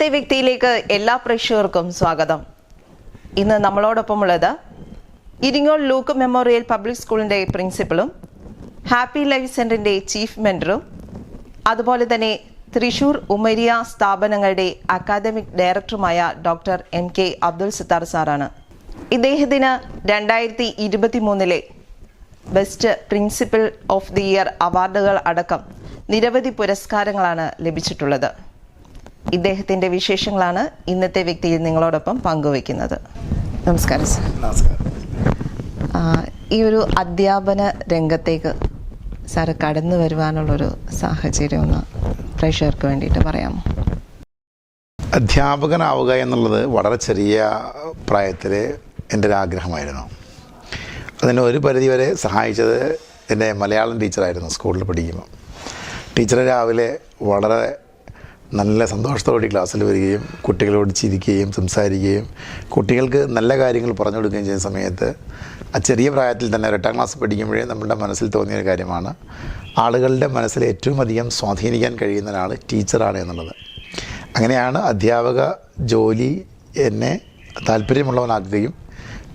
ഇന്നത്തെ വ്യക്തിയിലേക്ക് എല്ലാ പ്രേക്ഷകർക്കും സ്വാഗതം. ഇന്ന് നമ്മളോടൊപ്പം ഉള്ളത് ഇരിങ്ങോൾ ലൂക്ക് മെമ്മോറിയൽ പബ്ലിക് സ്കൂളിന്റെ പ്രിൻസിപ്പളും ഹാപ്പി ലൈഫ് സെന്ററിന്റെ ചീഫ് മെന്ററും അതുപോലെ തന്നെ തൃശൂർ ഉമരിയ സ്ഥാപനങ്ങളുടെ അക്കാദമിക് ഡയറക്ടറുമായ doctor M K Abdul Sathar സാറാണ്. ഇദ്ദേഹത്തിന് രണ്ടായിരത്തി ഇരുപത്തി മൂന്നിലെ best principal of the year അവാർഡുകൾ അടക്കം നിരവധി പുരസ്കാരങ്ങളാണ് ലഭിച്ചിട്ടുള്ളത്. ഇദ്ദേഹത്തിന്റെ വിശേഷങ്ങളാണ് ഇന്നത്തെ വ്യക്തിയിൽ നിങ്ങളോടൊപ്പം പങ്കുവെക്കുന്നത് നമസ്കാരം സർ. നമസ്കാരം. ഈ ഒരു അധ്യാപന രംഗത്തേക്ക് സാറ് കടന്നു വരുവാനുള്ളൊരു സാഹചര്യം ഒന്ന് പ്രേക്ഷകർക്ക് വേണ്ടിയിട്ട് പറയാമോ? അധ്യാപകനാവുക എന്നുള്ളത് വളരെ ചെറിയ പ്രായത്തിൽ എന്റെ ഒരു ആഗ്രഹമായിരുന്നു. അതിനെ ഒരു പരിധിവരെ സഹായിച്ചത് എന്റെ മലയാളം ടീച്ചറായിരുന്നു സ്കൂളിൽ പഠിക്കുമ്പോൾ ടീച്ചർ രാവിലെ വളരെ നല്ല സന്തോഷത്തോടെ ക്ലാസ്സിൽ വരികയും കുട്ടികളോട് ചിരിക്കുകയും സംസാരിക്കുകയും കുട്ടികൾക്ക് നല്ല കാര്യങ്ങൾ പറഞ്ഞു കൊടുക്കുകയും ചെയ്യുന്ന സമയത്ത് ആ ചെറിയ പ്രായത്തിൽ തന്നെ ഒരെട്ടാം ക്ലാസ് പഠിക്കുമ്പോഴേ നമ്മുടെ മനസ്സിൽ തോന്നിയ ഒരു കാര്യമാണ്. ആളുകളുടെ മനസ്സിൽ ഏറ്റവും അധികം സ്വാധീനിക്കാൻ കഴിയുന്ന ഒരാൾ ടീച്ചറാണ് എന്നുള്ളത്. അങ്ങനെയാണ് അധ്യാപക ജോലി എന്നെ താല്പര്യമുള്ളവനാക്കുകയും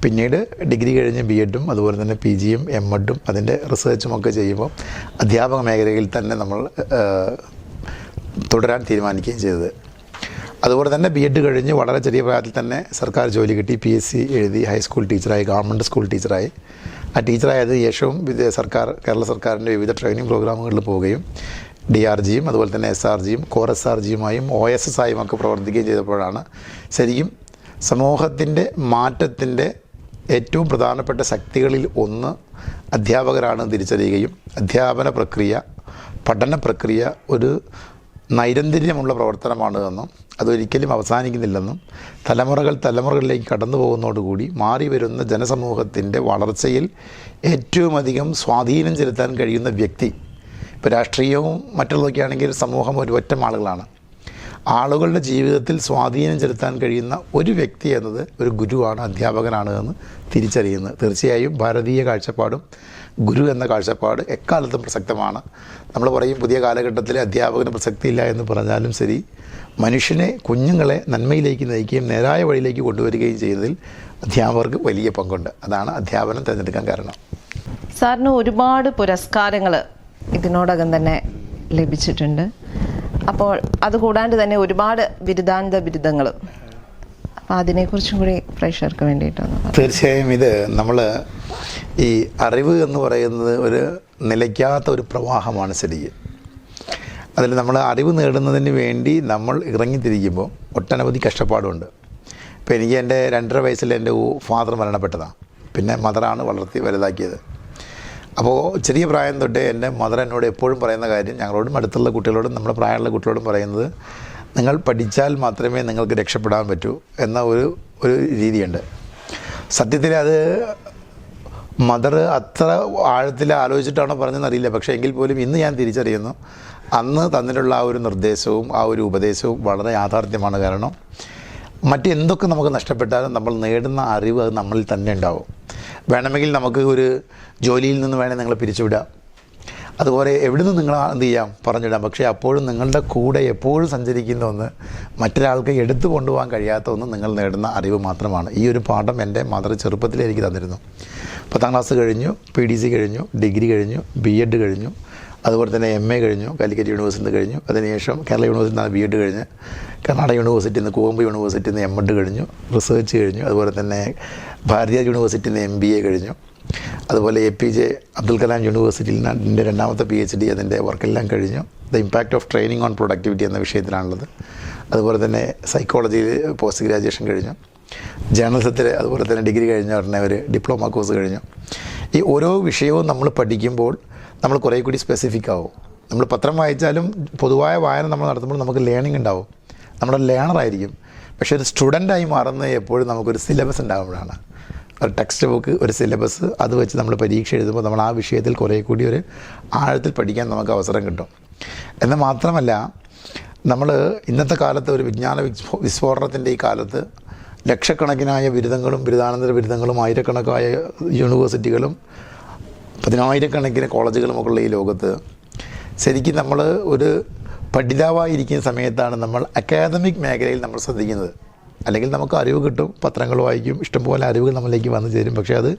പിന്നീട് ഡിഗ്രി കഴിഞ്ഞ് ബി എഡും അതുപോലെ തന്നെ പി ജിയും എം എഡും അതിന്റെ റിസർച്ചും ഒക്കെ ചെയ്യുമ്പോൾ അധ്യാപക മേഖലയിൽ തന്നെ നമ്മൾ തുടരാൻ തീരുമാനിക്കുകയും ചെയ്തത്. അതുപോലെ തന്നെ ബി എഡ് കഴിഞ്ഞ് വളരെ ചെറിയ പ്രായത്തിൽ തന്നെ സർക്കാർ ജോലി കിട്ടി. പി എസ് സി എഴുതി ഹൈസ്കൂൾ ടീച്ചറായി ഗവൺമെന്റ് സ്കൂൾ ടീച്ചറായി ആ ടീച്ചറായത് ശേഷവും സർക്കാർ കേരള സർക്കാരിന്റെ വിവിധ ട്രെയിനിങ് പ്രോഗ്രാമുകളിൽ പോവുകയും ഡി ആർ ജിയും അതുപോലെ തന്നെ എസ് ആർ ജിയും കോർ എസ് ആർ ജിയുമായും ഒ എസ് എസ് ആയും ഒക്കെ പ്രവർത്തിക്കുകയും ചെയ്തപ്പോഴാണ് ശരിക്കും സമൂഹത്തിന്റെ മാറ്റത്തിന്റെ ഏറ്റവും പ്രധാനപ്പെട്ട ശക്തികളിൽ ഒന്ന് അധ്യാപകരാണ് തിരിച്ചറിയുകയും അധ്യാപന പ്രക്രിയ പഠന പ്രക്രിയ ഒരു നൈരന്തര്യമുള്ള പ്രവർത്തനമാണ് എന്നും അതൊരിക്കലും അവസാനിക്കുന്നില്ലെന്നും തലമുറകൾ തലമുറകളിലേക്ക് കടന്നു പോകുന്നതോടുകൂടി മാറി വരുന്ന ജനസമൂഹത്തിന്റെ വളർച്ചയിൽ ഏറ്റവും അധികം സ്വാധീനം ചെലുത്താൻ കഴിയുന്ന വ്യക്തി. ഇപ്പോൾ രാഷ്ട്രീയവും മറ്റുള്ളതൊക്കെ ആണെങ്കിൽ സമൂഹം ഒരു ഒറ്റ ആളുകളാണ് ആളുകളുടെ ജീവിതത്തിൽ സ്വാധീനം ചെലുത്താൻ കഴിയുന്ന ഒരു വ്യക്തി എന്നത് ഒരു ഗുരുവാണ് അധ്യാപകനാണ് എന്ന് തിരിച്ചറിയുന്നത്. തീർച്ചയായും ഭാരതീയ കാഴ്ചപ്പാടും ഗുരു എന്ന കാഴ്ചപ്പാട് എക്കാലത്തും പ്രസക്തമാണ്. നമ്മൾ പറയും പുതിയ കാലഘട്ടത്തിൽ അധ്യാപകന് പ്രസക്തിയില്ല എന്ന് പറഞ്ഞാലും ശരി മനുഷ്യനെ കുഞ്ഞുങ്ങളെ നന്മയിലേക്ക് നയിക്കുകയും നേരായ വഴിയിലേക്ക് കൊണ്ടുവരികയും ചെയ്യുന്നതിൽ അധ്യാപകർക്ക് വലിയ പങ്കുണ്ട്. അതാണ് അധ്യാപനം തിരഞ്ഞെടുക്കാൻ കാരണം. സാറിന് ഒരുപാട് പുരസ്കാരങ്ങൾ ഇതിനോടകം തന്നെ ലഭിച്ചിട്ടുണ്ട്. അപ്പോൾ അതുകൂടാണ്ട് തന്നെ ഒരുപാട് ബിരുദാനന്ത ബിരുദങ്ങൾ അപ്പോൾ അതിനെക്കുറിച്ചും കൂടി പ്രേക്ഷകർക്ക് വേണ്ടിയിട്ടൊന്ന് പറയാം. തീർച്ചയായും ഇത് നമ്മൾ ഈ അറിവ് എന്ന് പറയുന്നത് ഒരു നിലയ്ക്കാത്ത ഒരു പ്രവാഹമാണ് ശരിക്കും അതിൽ നമ്മൾ അറിവ് നേടുന്നതിന് വേണ്ടി നമ്മൾ ഇറങ്ങി ഇറങ്ങിത്തിരിക്കുമ്പോൾ ഒട്ടനവധി കഷ്ടപ്പാടുണ്ട്. ഇപ്പോൾ എനിക്ക് എന്റെ രണ്ടര വയസ്സിൽ എന്റെ ഫാദർ മരണപ്പെട്ടതാണ് പിന്നെ മദറാണ് വളർത്തി വലുതാക്കിയത്. അപ്പോൾ ചെറിയ പ്രായം തൊട്ടേ എന്റെ മദർ എന്നോട് എപ്പോഴും പറയുന്ന കാര്യം ഞങ്ങളോടും അടുത്തുള്ള കുട്ടികളോടും നമ്മുടെ പ്രായമുള്ള കുട്ടികളോടും പറയുന്നത് നിങ്ങൾ പഠിച്ചാൽ മാത്രമേ നിങ്ങൾക്ക് രക്ഷപ്പെടാൻ പറ്റൂ എന്ന ഒരു ഒരു രീതിയുണ്ട്. സത്യത്തിൽ അത് മദർ അത്ര ആഴത്തിൽ ആലോചിച്ചിട്ടാണോ പറഞ്ഞതെന്ന് അറിയില്ല. പക്ഷേ എങ്കിൽ പോലും ഇന്ന് ഞാൻ തിരിച്ചറിയുന്നു. അന്ന് തന്നിട്ടുള്ള ആ ഒരു നിർദ്ദേശവും ആ ഒരു ഉപദേശവും വളരെ യാഥാർത്ഥ്യമാണ് കാരണം മറ്റെന്തൊക്കെ നമുക്ക് നഷ്ടപ്പെട്ടാലും നമ്മൾ നേടുന്ന അറിവ് അത് നമ്മളിൽ തന്നെ ഉണ്ടാവും. വേണമെങ്കിൽ നമുക്ക് ഒരു ജോലിയിൽ നിന്ന് വേണേൽ നിങ്ങളെ പിരിച്ചുവിടാം. അതുപോലെ എവിടെ നിന്ന് നിങ്ങൾ എന്ത് ചെയ്യാം? പറഞ്ഞിടാം പക്ഷേ അപ്പോഴും നിങ്ങളുടെ കൂടെ എപ്പോഴും സഞ്ചരിക്കുന്ന ഒന്ന് മറ്റൊരാൾക്ക് എടുത്തു കൊണ്ടുപോകാൻ കഴിയാത്ത ഒന്ന് നിങ്ങൾ നേടുന്ന അറിവ് മാത്രമാണ്. ഈ ഒരു പാഠം എന്റെ മദർ ചെറുപ്പത്തിൽ എനിക്ക് തന്നിരുന്നു. പത്താം ക്ലാസ് കഴിഞ്ഞു പി ഡി സി കഴിഞ്ഞു ഡിഗ്രി കഴിഞ്ഞു ബി എഡ് കഴിഞ്ഞു. അതുപോലെ തന്നെ എം എ കഴിഞ്ഞു കാലിക്കറ്റ് യൂണിവേഴ്സിറ്റി കഴിഞ്ഞു. അതിനുശേഷം കേരള യൂണിവേഴ്സിറ്റി നിന്ന് ബി എഡ് കഴിഞ്ഞ്. കർണാടക യൂണിവേഴ്സിറ്റിയിൽ നിന്ന് കോമ്പ് യൂണിവേഴ്സിറ്റിയിൽ നിന്ന് എം എഡ് കഴിഞ്ഞു. റിസർച്ച് കഴിഞ്ഞു. അതുപോലെ തന്നെ ഭാരതീയ യൂണിവേഴ്സിറ്റിയിൽ നിന്ന് എം ബി എ കഴിഞ്ഞു. അതുപോലെ A P J Abdul Kalam യൂണിവേഴ്സിറ്റിയിൽ നിന്ന് എന്റെ രണ്ടാമത്തെ പി എച്ച് ഡി അതിന്റെ വർക്കെല്ലാം കഴിഞ്ഞു. The impact of training on productivity എന്ന വിഷയത്തിലാണുള്ളത്. അതുപോലെ തന്നെ സൈക്കോളജിയിൽ പോസ്റ്റ് ഗ്രാജുവേഷൻ കഴിഞ്ഞു. ജേർണലിസത്തിൽ അതുപോലെ തന്നെ ഡിഗ്രി കഴിഞ്ഞ ഉടനെ ഒരു ഡിപ്ലോമ കോഴ്സ് കഴിഞ്ഞു. ഈ ഓരോ വിഷയവും നമ്മൾ പഠിക്കുമ്പോൾ നമ്മൾ കുറേ കൂടി സ്പെസിഫിക് ആവും. നമ്മൾ പത്രം വായിച്ചാലും പൊതുവായ വായന നമ്മൾ നടത്തുമ്പോൾ നമുക്ക് ലേണിംഗ് ഉണ്ടാവും. നമ്മുടെ ലേണറായിരിക്കും പക്ഷേ ഒരു സ്റ്റുഡന്റായി മാറുന്നത് എപ്പോഴും നമുക്കൊരു സിലബസ് ഉണ്ടാകുമ്പോഴാണ് ഒരു ടെക്സ്റ്റ് ബുക്ക് ഒരു സിലബസ് അത് വെച്ച് നമ്മൾ പരീക്ഷ എഴുതുമ്പോൾ നമ്മൾ ആ വിഷയത്തിൽ കുറേ കൂടി ഒരു ആഴത്തിൽ പഠിക്കാൻ നമുക്ക് അവസരം കിട്ടും. എന്നാൽ മാത്രമല്ല നമ്മൾ ഇന്നത്തെ കാലത്ത് ഒരു വിജ്ഞാന വിസ്ഫോ- വിസ്ഫോടനത്തിന്റെ ഈ കാലത്ത് ലക്ഷക്കണക്കിനായ ബിരുദങ്ങളും ബിരുദാനന്തര ബിരുദങ്ങളും ആയിരക്കണക്കായ യൂണിവേഴ്സിറ്റികളും പതിനായിരക്കണക്കിന് കോളേജുകളും ഒക്കെ ഉള്ള ഈ ലോകത്ത് ശരിക്കും നമ്മൾ ഒരു പഠിതാവായിരിക്കുന്ന സമയത്താണ് നമ്മൾ അക്കാദമിക് മേഖലയിൽ നമ്മൾ ശ്രദ്ധിക്കുന്നത്. അല്ലെങ്കിൽ നമുക്ക് അറിവ് കിട്ടും പത്രങ്ങൾ വായിക്കും ഇഷ്ടംപോലെ അറിവുകൾ നമ്മളിലേക്ക് വന്നു ചേരും. പക്ഷേ അത്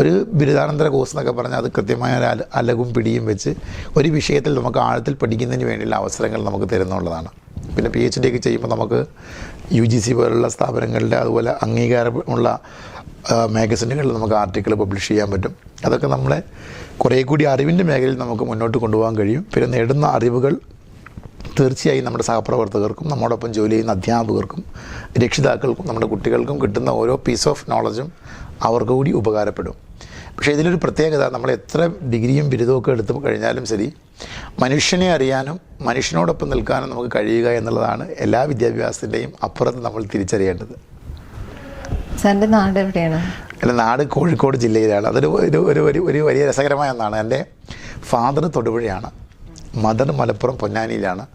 ഒരു ബിരുദാനന്തര കോഴ്സ് എന്നൊക്കെ പറഞ്ഞാൽ അത് കൃത്യമായ ഒരു അല അലകും പിടിയും വെച്ച് ഒരു വിഷയത്തിൽ നമുക്ക് ആഴത്തിൽ പഠിക്കുന്നതിന് വേണ്ടിയുള്ള അവസരങ്ങൾ നമുക്ക് തരുന്നുള്ളതാണ്. പിന്നെ പി എച്ച് ഡി ഒക്കെ ചെയ്യുമ്പോൾ നമുക്ക് യു ജി സി പോലുള്ള സ്ഥാപനങ്ങളുടെ അതുപോലെ അംഗീകാരമുള്ള മാഗസിനുകളിൽ നമുക്ക് ആർട്ടിക്കിൾ പബ്ലിഷ് ചെയ്യാൻ പറ്റും. അതൊക്കെ നമ്മളെ കുറേ കൂടി അറിവിന്റെ മേഖലയിൽ നമുക്ക് മുന്നോട്ട് കൊണ്ടുപോകാൻ കഴിയും. പിന്നെ നേടുന്ന അറിവുകൾ തീർച്ചയായും നമ്മുടെ സഹപ്രവർത്തകർക്കും നമ്മോടൊപ്പം ജോലി ചെയ്യുന്ന അധ്യാപകർക്കും രക്ഷിതാക്കൾക്കും നമ്മുടെ കുട്ടികൾക്കും കിട്ടുന്ന ഓരോ പീസ് ഓഫ് നോളജും അവർക്ക് കൂടി ഉപകാരപ്പെടും. പക്ഷേ ഇതിലൊരു പ്രത്യേകത നമ്മൾ എത്ര ഡിഗ്രിയും ബിരുദമൊക്കെ എടുത്ത് കഴിഞ്ഞാലും ശരി മനുഷ്യനെ അറിയാനും മനുഷ്യനോടൊപ്പം നിൽക്കാനും നമുക്ക് കഴിയുക എന്നുള്ളതാണ് എല്ലാ വിദ്യാഭ്യാസത്തിന്റെയും അപ്പുറത്ത് നമ്മൾ തിരിച്ചറിയേണ്ടത്. സാറിന്റെ നാട് എവിടെയാണ്? എന്റെ നാട് കോഴിക്കോട് ജില്ലയിലാണ്. അതൊരു ഒരു ഒരു ഒരു ഒരു വലിയ രസകരമായ ഒന്നാണ്. എന്റെ ഫാദർ തൊടുപുഴയാണ്. മദർ മലപ്പുറം പൊന്നാനിയിലാണ്.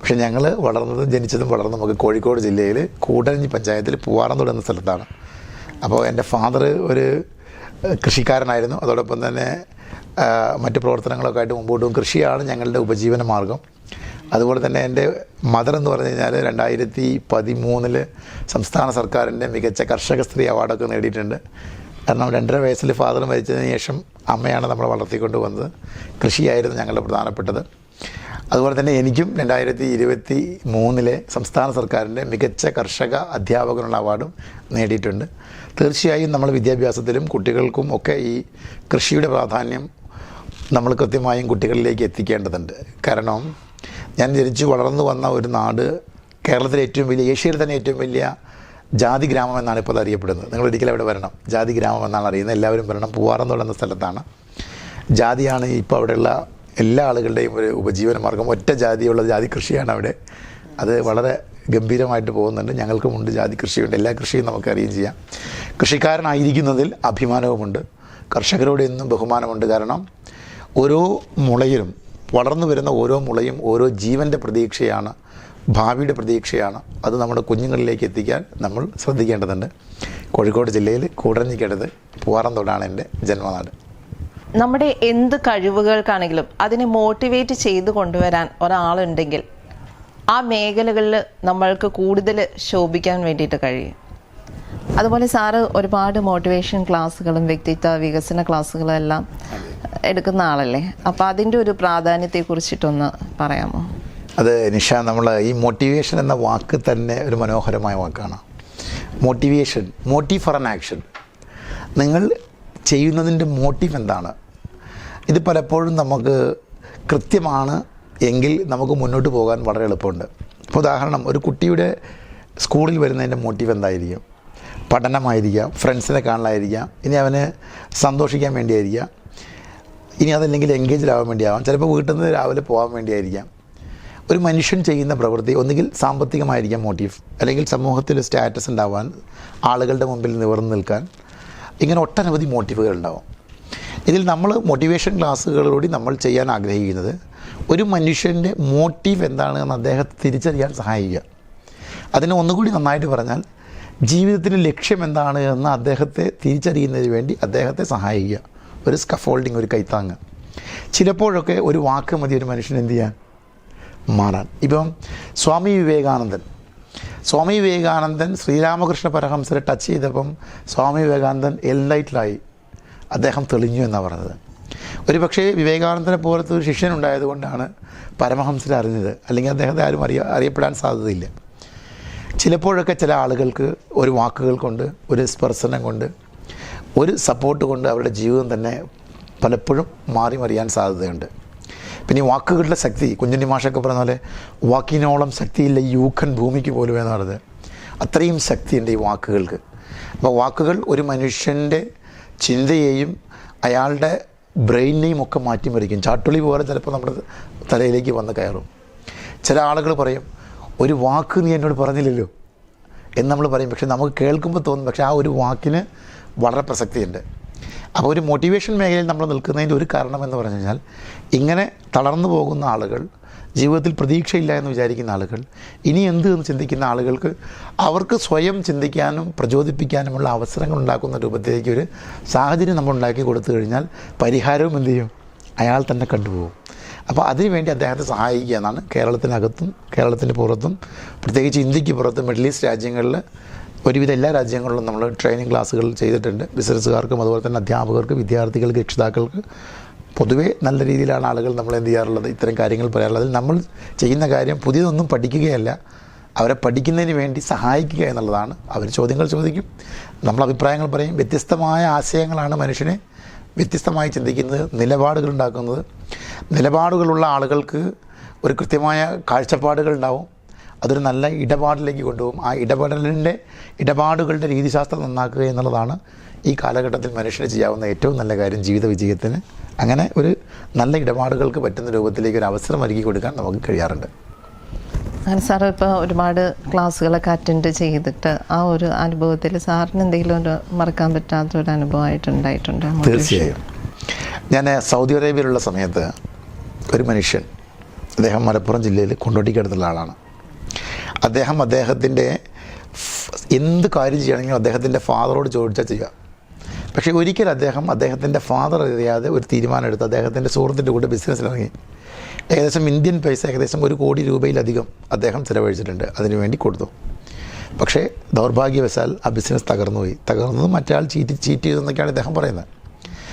പക്ഷെ ഞങ്ങൾ വളർന്നതും ജനിച്ചതും വളർന്നതും നമുക്ക് കോഴിക്കോട് ജില്ലയിൽ കൂടരഞ്ഞി പഞ്ചായത്തിൽ പൂവാറന്തോട് എന്ന സ്ഥലത്താണ്. അപ്പോൾ എന്റെ ഫാദർ ഒരു കൃഷിക്കാരനായിരുന്നു. അതോടൊപ്പം തന്നെ മറ്റു പ്രവർത്തനങ്ങളൊക്കെ ആയിട്ട് മുമ്പോട്ട് കൃഷിയാണ് ഞങ്ങളുടെ ഉപജീവന മാർഗം. അതുപോലെ തന്നെ എന്റെ മദർ എന്ന് പറഞ്ഞു കഴിഞ്ഞാൽ രണ്ടായിരത്തി പതിമൂന്നിൽ സംസ്ഥാന സർക്കാരിന്റെ മികച്ച കർഷക സ്ത്രീ അവാർഡൊക്കെ നേടിയിട്ടുണ്ട്. കാരണം രണ്ടര വയസ്സിൽ ഫാദർ മരിച്ചതിന് ശേഷം അമ്മയാണ് നമ്മളെ വളർത്തിക്കൊണ്ട് വന്നത്. കൃഷിയായിരുന്നു ഞങ്ങളുടെ പ്രധാനപ്പെട്ടത്. അതുപോലെ തന്നെ എനിക്കും രണ്ടായിരത്തി ഇരുപത്തി മൂന്നിലെ സംസ്ഥാന സർക്കാരിന്റെ മികച്ച കർഷക അധ്യാപകനുള്ള അവാർഡും നേടിയിട്ടുണ്ട്. തീർച്ചയായും നമ്മൾ വിദ്യാഭ്യാസത്തിലും കുട്ടികൾക്കും ഒക്കെ ഈ കൃഷിയുടെ പ്രാധാന്യം നമ്മൾ കൃത്യമായും കുട്ടികളിലേക്ക് എത്തിക്കേണ്ടതുണ്ട്. കാരണം ഞാൻ ജനിച്ചു വളർന്നു വന്ന ഒരു നാട് കേരളത്തിലെ ഏറ്റവും വലിയ ഏഷ്യയിൽ തന്നെ ഏറ്റവും വലിയ ജാതി ഗ്രാമം എന്നാണ് ഇപ്പോൾ അറിയപ്പെടുന്നത് നിങ്ങൾ ഒരിക്കലും അവിടെ വരണം. ജാതി ഗ്രാമം എന്നാണ് അറിയുന്നത്. എല്ലാവരും വരണം. പൂവാറെന്ന് പറയുന്ന സ്ഥലത്താണ്. ജാതിയാണ് ഇപ്പോൾ അവിടെയുള്ള എല്ലാ ആളുകളുടെയും ഒരു ഉപജീവന മാർഗം ഒറ്റ ജാതിയുള്ള ജാതി കൃഷിയാണ് അവിടെ. അത് വളരെ ഗംഭീരമായിട്ട് പോകുന്നുണ്ട്. ഞങ്ങൾക്കുമുണ്ട് ജാതി കൃഷിയുണ്ട്. എല്ലാ കൃഷിയും നമുക്ക് അറിയുകയും ചെയ്യാം. കൃഷിക്കാരനായിരിക്കുന്നതിൽ അഭിമാനവുമുണ്ട്. കർഷകരോട് എന്നും ബഹുമാനമുണ്ട്. കാരണം ഓരോ മുളയിലും വളർന്നു വരുന്ന ഓരോ മുളയും ഓരോ ജീവന്റെ പ്രതീക്ഷയാണ് ഭാവിയുടെ പ്രതീക്ഷയാണ്. അത് നമ്മുടെ കുഞ്ഞുങ്ങളിലേക്ക് എത്തിക്കാൻ നമ്മൾ ശ്രദ്ധിക്കേണ്ടതുണ്ട്. കോഴിക്കോട് ജില്ലയിൽ കൂടരഞ്ഞിക്കടുത്ത് പൂവാറന്തോടാണ് എന്റെ ജന്മനാട്. നമ്മുടെ എന്ത് കഴിവുകൾക്കാണെങ്കിലും അതിനെ മോട്ടിവേറ്റ് ചെയ്ത് കൊണ്ടുവരാൻ ഒരാളുണ്ടെങ്കിൽ ആ മേഖലകളിൽ നമ്മൾക്ക് കൂടുതൽ ശോഭിക്കാൻ വേണ്ടിയിട്ട് കഴിയും. അതുപോലെ സാറ് ഒരുപാട് മോട്ടിവേഷൻ ക്ലാസ്സുകളും വ്യക്തിത്വ വികസന ക്ലാസ്സുകളും എല്ലാം എടുക്കുന്ന ആളല്ലേ? അപ്പോൾ അതിന്റെ ഒരു പ്രാധാന്യത്തെ കുറിച്ചിട്ടൊന്ന് പറയാമോ? അത് നിഷ നമ്മൾ ഈ മോട്ടിവേഷൻ എന്ന വാക്ക് തന്നെ ഒരു മനോഹരമായ വാക്കാണ്. Motivation motive for an action നിങ്ങൾ ചെയ്യുന്നതിന്റെ മോട്ടീവ് എന്താണ്? ഇത് പലപ്പോഴും നമുക്ക് കൃത്യമാണ് എങ്കിൽ നമുക്ക് മുന്നോട്ട് പോകാൻ വളരെ എളുപ്പമുണ്ട്. ഇപ്പോൾ ഉദാഹരണം ഒരു കുട്ടിയുടെ സ്കൂളിൽ വരുന്നതിന്റെ മോട്ടീവ് എന്തായിരിക്കും? പഠനമായിരിക്കാം ഫ്രണ്ട്സിനെ കാണലായിരിക്കാം ഇനി അവന് സന്തോഷിക്കാൻ വേണ്ടിയായിരിക്കാം ഇനി അതല്ലെങ്കിൽ എൻഗേജ് ആവാൻ വേണ്ടിയാവാം. ചിലപ്പോൾ വീട്ടിൽ നിന്ന് രാവിലെ പോകാൻ വേണ്ടിയായിരിക്കാം. ഒരു മനുഷ്യൻ ചെയ്യുന്ന പ്രവൃത്തി ഒന്നുകിൽ സാമ്പത്തികമായിരിക്കാം മോട്ടീവ് അല്ലെങ്കിൽ സമൂഹത്തിൽ സ്റ്റാറ്റസ് ഉണ്ടാവാൻ ആളുകളുടെ മുമ്പിൽ നിവർന്നു നിൽക്കാൻ ഇങ്ങനെ ഒട്ടനവധി മോട്ടീവുകൾ ഉണ്ടാവും. ഇതിൽ നമ്മൾ മോട്ടിവേഷൻ ക്ലാസ്സുകളിലൂടെ നമ്മൾ ചെയ്യാൻ ആഗ്രഹിക്കുന്നത് ഒരു മനുഷ്യന്റെ മോട്ടീവ് എന്താണ് എന്ന് അദ്ദേഹത്തെ തിരിച്ചറിയാൻ സഹായിക്കുക. അതിനെ ഒന്നുകൂടി നന്നായിട്ട് പറഞ്ഞാൽ ജീവിതത്തിന്റെ ലക്ഷ്യം എന്താണ് എന്ന് അദ്ദേഹത്തെ തിരിച്ചറിയുന്നതിന് വേണ്ടി അദ്ദേഹത്തെ സഹായിക്കുക. ഒരു സ്കഫോൾഡിങ് ഒരു കൈത്താങ്ങ്. ചിലപ്പോഴൊക്കെ ഒരു വാക്ക് മതി ഒരു മനുഷ്യൻ എന്ത് ചെയ്യാൻ? മാറാൻ. ഇപ്പം സ്വാമി വിവേകാനന്ദൻ. സ്വാമി വിവേകാനന്ദൻ ശ്രീരാമകൃഷ്ണ പരഹംസരെ ടച്ച് ചെയ്തപ്പം സ്വാമി വിവേകാനന്ദൻ എൻലൈറ്റിലായി അദ്ദേഹം തെളിഞ്ഞു എന്നാണ് പറഞ്ഞത്. ഒരു പക്ഷേ വിവേകാനന്ദനെ പോലത്തെ ഒരു ശിഷ്യൻ ഉണ്ടായതുകൊണ്ടാണ് പരമഹംസരെ അറിഞ്ഞത്. അല്ലെങ്കിൽ അദ്ദേഹത്തെ ആരും അറിയ അറിയപ്പെടാൻ സാധ്യതയില്ല. ചിലപ്പോഴൊക്കെ ചില ആളുകൾക്ക് ഒരു വാക്കുകൾ കൊണ്ട് ഒരു സ്പർശനം കൊണ്ട് ഒരു സപ്പോർട്ട് കൊണ്ട് അവരുടെ ജീവിതം തന്നെ പലപ്പോഴും മാറി മറിയാൻ സാധ്യതയുണ്ട്. പിന്നെ ഈ വാക്കുകളുടെ ശക്തി കുഞ്ഞുണ്ണി മാഷൊക്കെ പറഞ്ഞ പോലെ വാക്കിനോളം ശക്തിയില്ല യൂക്കൻ ഭൂമിക്ക് പോലും എന്ന് പറയുന്നത്. അത്രയും ശക്തിയുണ്ട് ഈ വാക്കുകൾക്ക്. അപ്പോൾ വാക്കുകൾ ഒരു മനുഷ്യന്റെ ചിന്തയെയും അയാളുടെ ബ്രെയിനെയും ഒക്കെ മാറ്റിമറിക്കും. ചാട്ടുളി പോലെ ചിലപ്പോൾ നമ്മുടെ തലയിലേക്ക് വന്ന് കയറും. ചില ആളുകൾ പറയും ഒരു വാക്ക് നീ എന്നോട് പറഞ്ഞില്ലല്ലോ. എന്ന് നമ്മൾ പറയും. പക്ഷെ നമുക്ക് കേൾക്കുമ്പോൾ തോന്നും പക്ഷേ ആ ഒരു വാക്കിന് വളരെ പ്രസക്തിയുണ്ട്. അപ്പോൾ ഒരു മോട്ടിവേഷൻ മേഖലയിൽ നമ്മൾ നിൽക്കുന്നതിന്റെ ഒരു കാരണം എന്ന് പറഞ്ഞു കഴിഞ്ഞാൽ ഇങ്ങനെ തളർന്നു പോകുന്ന ആളുകൾ ജീവിതത്തിൽ പ്രതീക്ഷയില്ല എന്ന് വിചാരിക്കുന്ന ആളുകൾ ഇനി എന്ത് എന്ന് ചിന്തിക്കുന്ന ആളുകൾക്ക് അവർക്ക് സ്വയം ചിന്തിക്കാനും പ്രചോദിപ്പിക്കാനുമുള്ള അവസരങ്ങൾ ഉണ്ടാക്കുന്ന രൂപത്തിലേക്ക് ഒരു സാഹചര്യം നമ്മൾ ഉണ്ടാക്കി കൊടുത്തു കഴിഞ്ഞാൽ പരിഹാരവും എന്ത് ചെയ്യും? അയാൾ തന്നെ കണ്ടുപോകും. അപ്പോൾ അതിനുവേണ്ടി അദ്ദേഹത്തെ സഹായിക്കുക എന്നാണ് കേരളത്തിനകത്തും കേരളത്തിന്റെ പുറത്തും പ്രത്യേകിച്ച് ഇന്ത്യയ്ക്ക് പുറത്തും മിഡിൽ ഈസ്റ്റ് രാജ്യങ്ങളിൽ ഒരുവിധ എല്ലാ രാജ്യങ്ങളിലും നമ്മൾ ട്രെയിനിങ് ക്ലാസ്സുകൾ ചെയ്തിട്ടുണ്ട്. ബിസിനസ്സുകാർക്കും അതുപോലെ തന്നെ അധ്യാപകർക്ക് വിദ്യാർത്ഥികൾക്ക് രക്ഷിതാക്കൾക്ക് പൊതുവേ നല്ല രീതിയിലാണ് ആളുകൾ നമ്മൾ എന്ത് ചെയ്യാറുള്ളത്? ഇത്തരം കാര്യങ്ങൾ പറയാറുള്ളത്. നമ്മൾ ചെയ്യുന്ന കാര്യം പുതിയതൊന്നും പഠിക്കുകയല്ല. അവരെ പഠിക്കുന്നതിന് വേണ്ടി സഹായിക്കുക എന്നുള്ളതാണ്. അവർ ചോദ്യങ്ങൾ ചോദിക്കും. നമ്മൾ അഭിപ്രായങ്ങൾ പറയും. വ്യത്യസ്തമായ ആശയങ്ങളാണ് മനുഷ്യനെ വ്യത്യസ്തമായി ചിന്തിക്കുന്നത് നിലപാടുകൾ ഉണ്ടാക്കുന്നത്. നിലപാടുകളുള്ള ആളുകൾക്ക് ഒരു കൃത്യമായ കാഴ്ചപ്പാടുകൾ ഉണ്ടാവും. അതൊരു നല്ല ഇടപാടിലേക്ക് കൊണ്ടുപോകും. ആ ഇടപെടലിന്റെ ഇടപാടുകളുടെ രീതിശാസ്ത്രം നന്നാക്കുക എന്നുള്ളതാണ് ഈ കാലഘട്ടത്തിൽ മനുഷ്യന് ചെയ്യാവുന്ന ഏറ്റവും നല്ല കാര്യം ജീവിത വിജയത്തിന്. അങ്ങനെ ഒരു നല്ല ഇടപാടുകൾക്ക് പറ്റുന്ന രൂപത്തിലേക്ക് ഒരു അവസരം ഒരുക്കി കൊടുക്കാൻ നമുക്ക് കഴിയാറുണ്ട്. അങ്ങനെ സാർ ഇപ്പോൾ ഒരുപാട് ക്ലാസ്സുകളൊക്കെ അറ്റൻഡ് ചെയ്തിട്ട് ആ ഒരു അനുഭവത്തിൽ സാറിന് എന്തെങ്കിലും ഒരു മറക്കാൻ പറ്റാത്ത ഒരു അനുഭവമായിട്ട് ഉണ്ടായിട്ടുണ്ട്? തീർച്ചയായും. ഞാൻ സൗദി അറേബ്യയിലുള്ള സമയത്ത് ഒരു മനുഷ്യൻ അദ്ദേഹം മലപ്പുറം ജില്ലയിൽ കൊണ്ടോട്ടിക്കടുത്തുള്ള ആളാണ്. അദ്ദേഹം അദ്ദേഹത്തിന്റെ എന്ത് കാര്യം ചെയ്യണമെങ്കിലും അദ്ദേഹത്തിന്റെ ഫാദറോട് ചോദിച്ചാൽ ചെയ്യുക. പക്ഷേ ഒരിക്കൽ അദ്ദേഹം അദ്ദേഹത്തിന്റെ ഫാദർ അറിയാതെ ഒരു തീരുമാനം എടുത്ത് അദ്ദേഹത്തിന്റെ സുഹൃത്തിന്റെ കൂടെ ബിസിനസ്സിലിറങ്ങി ഏകദേശം ഇന്ത്യൻ പൈസ ഏകദേശം ഒരു കോടി രൂപയിലധികം അദ്ദേഹം ചിലവഴിച്ചിട്ടുണ്ട്. അതിനുവേണ്ടി കൊടുത്തു. പക്ഷേ ദൗർഭാഗ്യവശാൽ ആ ബിസിനസ് തകർന്നുപോയി. തകർന്നത് മറ്റാൾ ചീറ്റ് ചീറ്റ് ചെയ്തെന്നൊക്കെയാണ് ഇദ്ദേഹം പറയുന്നത്.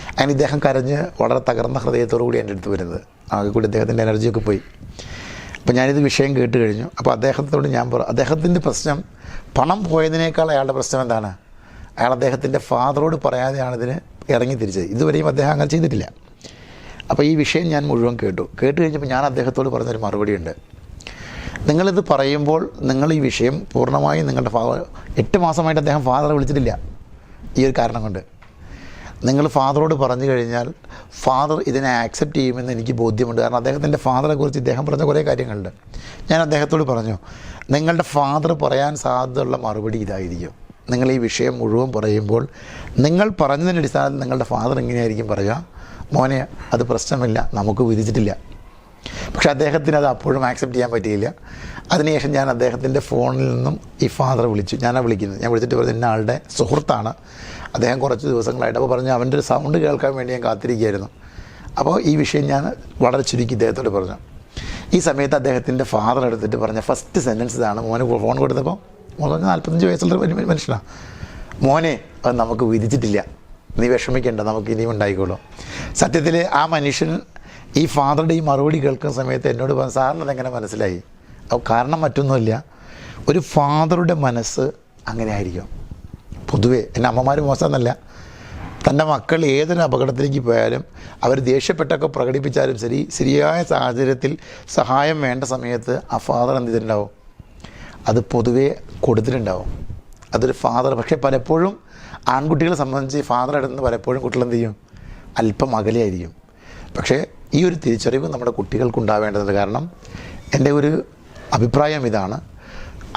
അങ്ങനെ ഇദ്ദേഹം കരഞ്ഞ് വളരെ തകർന്ന ഹൃദയത്തോടു കൂടി എന്റെ അടുത്ത് വരുന്നത്. ആകെ കൂടി അദ്ദേഹത്തിന്റെ എനർജിയൊക്കെ പോയി. അപ്പോൾ ഞാനിത് വിഷയം കേട്ട് കഴിഞ്ഞു. അപ്പോൾ അദ്ദേഹത്തോട് ഞാൻ പറ അദ്ദേഹത്തിന്റെ പ്രശ്നം പണം പോയതിനേക്കാൾ അയാളുടെ പ്രശ്നം എന്താണ്? അയാൾ അദ്ദേഹത്തിന്റെ ഫാദറോട് പറയാതെയാണ് ഇതിന് ഇറങ്ങി തിരിച്ചത്. ഇതുവരെയും അദ്ദേഹം അങ്ങനെ ചെയ്തിട്ടില്ല. അപ്പോൾ ഈ വിഷയം ഞാൻ മുഴുവൻ കേട്ടു. കേട്ട് കഴിഞ്ഞപ്പോൾ ഞാൻ അദ്ദേഹത്തോട് പറഞ്ഞൊരു മറുപടിയുണ്ട് നിങ്ങളിത് പറയുമ്പോൾ നിങ്ങൾ ഈ വിഷയം പൂർണമായും നിങ്ങളുടെ ഫാദർ എട്ട് മാസമായിട്ട് അദ്ദേഹം ഫാദറെ വിളിച്ചിട്ടില്ല. ഈ ഒരു കാരണം കൊണ്ട്. നിങ്ങൾ ഫാദറോട് പറഞ്ഞു കഴിഞ്ഞാൽ ഫാദർ ഇതിനെ ആക്സെപ്റ്റ് ചെയ്യുമെന്ന് എനിക്ക് ബോധ്യമുണ്ട്. കാരണം അദ്ദേഹത്തിന്റെ ഫാദറെ കുറിച്ച് ഇദ്ദേഹം പറഞ്ഞ കുറേ കാര്യങ്ങളുണ്ട്. ഞാൻ അദ്ദേഹത്തോട് പറഞ്ഞു നിങ്ങളുടെ ഫാദർ പറയാൻ സാധ്യതയുള്ള മറുപടി ഇതായിരിക്കും. നിങ്ങൾ ഈ വിഷയം മുഴുവൻ പറയുമ്പോൾ നിങ്ങൾ പറഞ്ഞതിന്റെ അടിസ്ഥാനത്തിൽ നിങ്ങളുടെ ഫാദർ എങ്ങനെയായിരിക്കും പറയുക. മോനെ അത് പ്രശ്നമില്ല. നമുക്ക് വിധിച്ചിട്ടില്ല. പക്ഷെ അദ്ദേഹത്തിന് അത് അപ്പോഴും ആക്സെപ്റ്റ് ചെയ്യാൻ പറ്റിയില്ല. അതിനുശേഷം ഞാൻ അദ്ദേഹത്തിന്റെ ഫോണിൽ നിന്നും ഈ ഫാദറെ വിളിച്ചു. ഞാനാണ് വിളിക്കുന്നത്. ഞാൻ വിളിച്ചിട്ട് പറഞ്ഞു ഇന്ന ആളുടെ സുഹൃത്താണ്. അദ്ദേഹം കുറച്ച് ദിവസങ്ങളായിട്ട് അപ്പോൾ പറഞ്ഞു അവന്റെ ഒരു സൗണ്ട് കേൾക്കാൻ വേണ്ടി ഞാൻ കാത്തിരിക്കുകയായിരുന്നു. അപ്പോൾ ഈ വിഷയം ഞാൻ വളരെ ചുരുക്കി ഇദ്ദേഹത്തോട് പറഞ്ഞു. ഈ സമയത്ത് അദ്ദേഹത്തിന്റെ ഫാദർ എടുത്തിട്ട് പറഞ്ഞ ഫസ്റ്റ് സെന്റൻസ് ഇതാണ് മോന് ഫോൺ കൊടുത്തപ്പോൾ. മോൻ പറഞ്ഞ നാൽപ്പത്തഞ്ച് വയസ്സുള്ള മനുഷ്യനാണ് മോനെ അത് നമുക്ക് വിധിച്ചിട്ടില്ല. നീ വിഷമിക്കേണ്ട നമുക്ക് ഇനിയും ഉണ്ടായിക്കോളും. സത്യത്തിൽ ആ മനുഷ്യൻ ഈ ഫാദറുടെ ഈ മറുപടി കേൾക്കുന്ന സമയത്ത് എന്നോട് പറഞ്ഞു സാറിന് അതെങ്ങനെ മനസ്സിലായി? അപ്പോൾ കാരണം മറ്റൊന്നുമില്ല. ഒരു ഫാദറുടെ മനസ്സ് അങ്ങനെ ആയിരിക്കും പൊതുവേ എന്റെ അമ്മമാർ മോശമെന്നല്ല. തന്റെ മക്കൾ ഏതൊരു അപകടത്തിലേക്ക് പോയാലും അവർ ദേഷ്യപ്പെട്ടൊക്കെ പ്രകടിപ്പിച്ചാലും ശരി ശരിയായ സാഹചര്യത്തിൽ സഹായം വേണ്ട സമയത്ത് ആ ഫാദർ എന്ത് ചെയ്തിട്ടുണ്ടാവും? അത് പൊതുവേ കൊടുത്തിട്ടുണ്ടാവും. അതൊരു ഫാദർ പക്ഷേ പലപ്പോഴും ആൺകുട്ടികളെ സംബന്ധിച്ച് ഫാദർ അടുത്ത് പലപ്പോഴും കുട്ടികൾ എന്ത് ചെയ്യും? അല്പം അകലെയായിരിക്കും. പക്ഷേ ഈ ഒരു തിരിച്ചറിവ് നമ്മുടെ കുട്ടികൾക്ക് ഉണ്ടാവേണ്ടതുണ്ട് കാരണം എന്റെ ഒരു അഭിപ്രായം ഇതാണ്.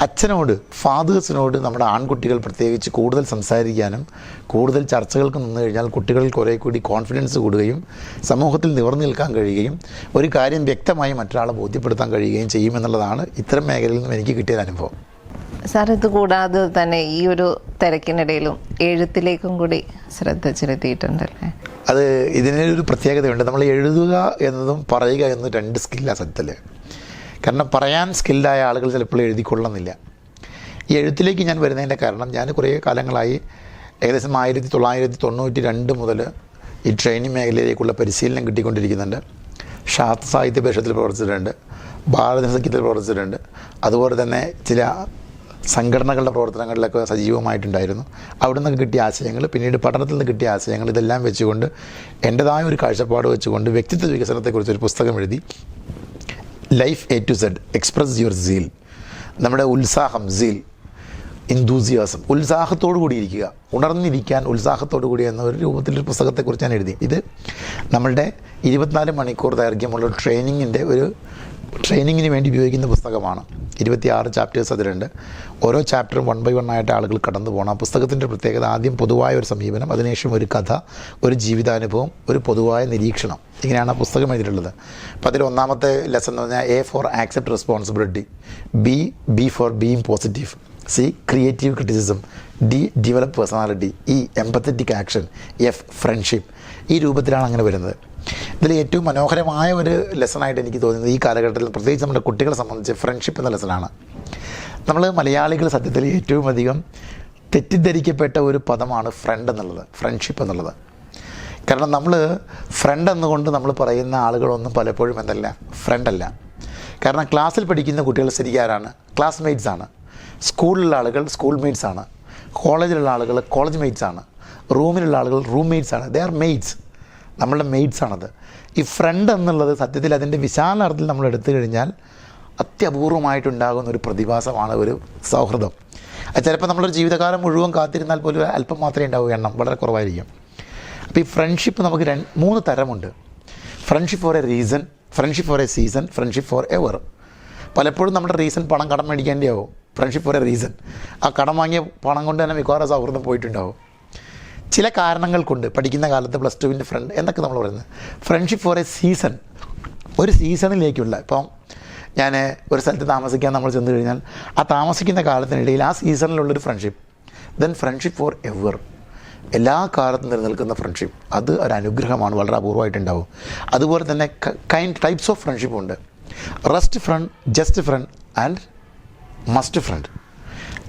അച്ഛനോട് ഫാദേഴ്സിനോട് നമ്മുടെ ആൺകുട്ടികൾ പ്രത്യേകിച്ച് കൂടുതൽ സംസാരിക്കാനും കൂടുതൽ ചർച്ചകൾക്ക് നിന്ന് കഴിഞ്ഞാൽ കുട്ടികൾ കുറേ കൂടി കോൺഫിഡൻസ് കൂടുകയും സമൂഹത്തിൽ നിവർന്നു നിൽക്കാൻ കഴിയുകയും ഒരു കാര്യം വ്യക്തമായി മറ്റൊരാളെ ബോധ്യപ്പെടുത്താൻ കഴിയുകയും ചെയ്യുമെന്നുള്ളതാണ് ഇത്തരം മേഖലയിൽ നിന്നും എനിക്ക് കിട്ടിയ അനുഭവം. സാർ ഇത് കൂടാതെ തന്നെ ഈ ഒരു തിരക്കിനിടയിലും എഴുത്തിലേക്കും കൂടി ശ്രദ്ധ ചെലുത്തിയിട്ടുണ്ടല്ലേ അത് ഇതിനൊരു പ്രത്യേകതയുണ്ട്. നമ്മൾ എഴുതുക എന്നതും പറയുക എന്നതും രണ്ട് സ്കില്ലാണ് സത്യത്തിൽ കാരണം പറയാൻ സ്കിൽഡായ ആളുകൾ ചിലപ്പോൾ എഴുതിക്കൊള്ളുന്നില്ല. ഈ എഴുത്തിലേക്ക് ഞാൻ വരുന്നതിന്റെ കാരണം ഞാൻ കുറേ കാലങ്ങളായി ഏകദേശം ആയിരത്തി തൊള്ളായിരത്തി തൊണ്ണൂറ്റി രണ്ട് മുതൽ ഈ ട്രെയിനിങ് മേഖലയിലേക്കുള്ള പരിശീലനം കിട്ടിക്കൊണ്ടിരിക്കുന്നുണ്ട്. ശാസ്ത്ര സാഹിത്യ പരിഷത്തിൽ പ്രവർത്തിച്ചിട്ടുണ്ട്. ഭാരത സഖ്യത്തിൽ പ്രവർത്തിച്ചിട്ടുണ്ട്. അതുപോലെ തന്നെ ചില സംഘടനകളുടെ പ്രവർത്തനങ്ങളിലൊക്കെ സജീവമായിട്ടുണ്ടായിരുന്നു. അവിടെ നിന്ന് കിട്ടിയ ആശയങ്ങൾ പിന്നീട് പഠനത്തിൽ നിന്ന് കിട്ടിയ ആശയങ്ങൾ ഇതെല്ലാം വെച്ചുകൊണ്ട് എന്റെതായ ഒരു കാഴ്ചപ്പാട് വെച്ചുകൊണ്ട് വ്യക്തിത്വ വികസനത്തെക്കുറിച്ച് ഒരു പുസ്തകം എഴുതി life A to Z. Express your zeal നമ്മുടെ ഉത്സാഹം സീൽ ഇന്തൂസിയാസം ഉത്സാഹത്തോടു കൂടി ഇരിക്കുക. ഉണർന്നിരിക്കാൻ ഉത്സാഹത്തോടു കൂടി എന്ന ഒരു രൂപത്തിലൊരു പുസ്തകത്തെക്കുറിച്ച് ഞാൻ എഴുതി. ഇത് നമ്മളുടെ ഇരുപത്തിനാല് മണിക്കൂർ ദൈർഘ്യമുള്ള ട്രെയിനിങ്ങിന്റെ ഒരു ട്രെയിനിങ്ങിന് വേണ്ടി ഉപയോഗിക്കുന്ന പുസ്തകമാണ്. ഇരുപത്തിയാറ് ചാപ്റ്റേഴ്സ് അതിലുണ്ട്. ഓരോ ചാപ്റ്ററും വൺ ബൈ വൺ ആയിട്ട് ആളുകൾ കടന്നു പോകണം. ആ പുസ്തകത്തിന്റെ പ്രത്യേകത ആദ്യം പൊതുവായ ഒരു സമീപനം അതിനുശേഷം ഒരു കഥ ഒരു ജീവിതാനുഭവം ഒരു പൊതുവായ നിരീക്ഷണം. ഇങ്ങനെയാണ് ആ പുസ്തകം എഴുതിയിട്ടുള്ളത്. അപ്പോൾ അതിൽ ഒന്നാമത്തെ ലെസൺ എന്ന് പറഞ്ഞാൽ A for accept responsibility B B for being positive C creative criticism D develop personality E empathetic action F friendship ഈ രൂപത്തിലാണ് അങ്ങനെ വരുന്നത്. ഇതിൽ ഏറ്റവും മനോഹരമായ ഒരു ലെസണായിട്ട് എനിക്ക് തോന്നുന്നത് ഈ കാലഘട്ടത്തിൽ പ്രത്യേകിച്ച് നമ്മുടെ കുട്ടികളെ സംബന്ധിച്ച് ഫ്രണ്ട്ഷിപ്പ് എന്ന ലെസണാണ് നമ്മൾ മലയാളികൾ സത്യത്തിൽ ഏറ്റവും അധികം തെറ്റിദ്ധരിക്കപ്പെട്ട ഒരു പദമാണ് ഫ്രണ്ട് എന്നുള്ളത് ഫ്രണ്ട്ഷിപ്പ് എന്നുള്ളത്. കാരണം നമ്മൾ ഫ്രണ്ട് എന്നുകൊണ്ട് നമ്മൾ പറയുന്ന ആളുകളൊന്നും പലപ്പോഴും എന്തല്ല ഫ്രണ്ടല്ല കാരണം ക്ലാസ്സിൽ പഠിക്കുന്ന കുട്ടികൾ ശരിക്കാരാണ് ക്ലാസ്മേറ്റ്സ് ആണ്. സ്കൂളിലുള്ള ആളുകൾ സ്കൂൾ മേറ്റ്സ് ആണ് കോളേജിലുള്ള ആളുകൾ കോളേജ് മേറ്റ്സ് ആണ്. റൂമിലുള്ള ആളുകൾ റൂം മേറ്റ്സ് ആണ്. ദേ ആർ മെയ്റ്റ്സ് നമ്മളുടെ മെയ്റ്റ്സ് ആണത്. ഈ ഫ്രണ്ട് എന്നുള്ളത് സത്യത്തിൽ അതിന്റെ വിശാലാർത്ഥത്തിൽ നമ്മൾ എടുത്തു കഴിഞ്ഞാൽ അത്യപൂർവമായിട്ടുണ്ടാകുന്ന ഒരു പ്രതിഭാസമാണ് ഒരു സൗഹൃദം. ചിലപ്പോൾ നമ്മളൊരു ജീവിതകാലം മുഴുവൻ കാത്തിരുന്നാൽ പോലും അല്പം മാത്രമേ ഉണ്ടാവൂ എണ്ണം വളരെ കുറവായിരിക്കും. അപ്പോൾ ഈ ഫ്രണ്ട്ഷിപ്പ് നമുക്ക് രണ്ട് മൂന്ന് തരമുണ്ട്. Friendship for a reason friendship for a season friendship forever പലപ്പോഴും നമ്മുടെ റീസൺ പണം കടം മേടിക്കേണ്ടിയാവും. ഫ്രണ്ട്ഷിപ്പ് ഫോർ എ റീസൺ ആ കടം വാങ്ങിയ പണം കൊണ്ട് തന്നെ മിക്കവാറും സൗഹൃദം പോയിട്ടുണ്ടാവും. ചില കാരണങ്ങൾ കൊണ്ട് പഠിക്കുന്ന കാലത്ത് പ്ലസ് ടുവിന്റെ ഫ്രണ്ട് എന്നൊക്കെ നമ്മൾ പറയുന്നത്. ഫ്രണ്ട്ഷിപ്പ് ഫോർ എ സീസൺ ഒരു സീസണിലേക്കുള്ള ഇപ്പം ഞാൻ ഒരു സ്ഥലത്ത് താമസിക്കാൻ നമ്മൾ ചെന്ന് കഴിഞ്ഞാൽ ആ താമസിക്കുന്ന കാലത്തിനിടയിൽ ആ സീസണിലുള്ളൊരു friendship then friendship forever എല്ലാ കാലത്തും നിലനിൽക്കുന്ന ഫ്രണ്ട്ഷിപ്പ് അത് ഒരു അനുഗ്രഹമാണ്. വളരെ അപൂർവമായിട്ടുണ്ടാവും. അതുപോലെ തന്നെ കൈൻഡ് ടൈപ്സ് ഓഫ് ഫ്രണ്ട്ഷിപ്പ് ഉണ്ട്. Rest friend just friend and must friend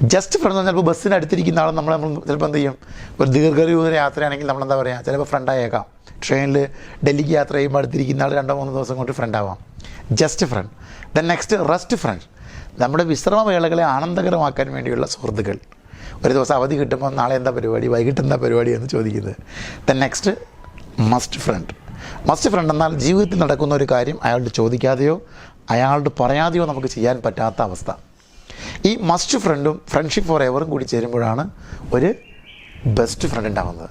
just friend എന്ന് ചിലപ്പോൾ ബസ്സിന് അടുത്തിരിക്കുന്ന ആൾ നമ്മൾ നമ്മൾ ചിലപ്പോൾ എന്ത് ചെയ്യും? ഒരു ദീർഘദൂര യാത്രയാണെങ്കിൽ നമ്മൾ എന്താ പറയുക ചിലപ്പോൾ ഫ്രണ്ടായേക്കാം ട്രെയിനിൽ ഡൽഹിക്ക് യാത്ര ചെയ്യുമ്പോൾ അടുത്തിരിക്കുന്ന ആൾ രണ്ടോ മൂന്നോ ദിവസം കൊണ്ട് ഫ്രണ്ട് ആവാം. Just friend then next rest friend നമ്മുടെ വിശ്രമവേളകളെ ആനന്ദകരമാക്കാൻ വേണ്ടിയുള്ള സുഹൃത്തുക്കൾ. ഒരു ദിവസം അവധി കിട്ടുമ്പോൾ നാളെ എന്താ പരിപാടി? വൈകിട്ട് എന്താ പരിപാടി എന്ന് ചോദിക്കുന്നത്. Then next must friend must friend എന്നാൽ ജീവിതത്തിൽ നടക്കുന്ന ഒരു കാര്യം അയാളോട് ചോദിക്കാതെയോ അയാളോട് പറയാതെയോ നമുക്ക് ചെയ്യാൻ പറ്റാത്ത അവസ്ഥ. ഈ മസ്റ്റ് ഫ്രണ്ടും ഫ്രണ്ട്ഷിപ്പ് ഫോർ എവറും കൂടി ചേരുമ്പോഴാണ് ഒരു ബെസ്റ്റ് ഫ്രണ്ട് ഉണ്ടാകുന്നത്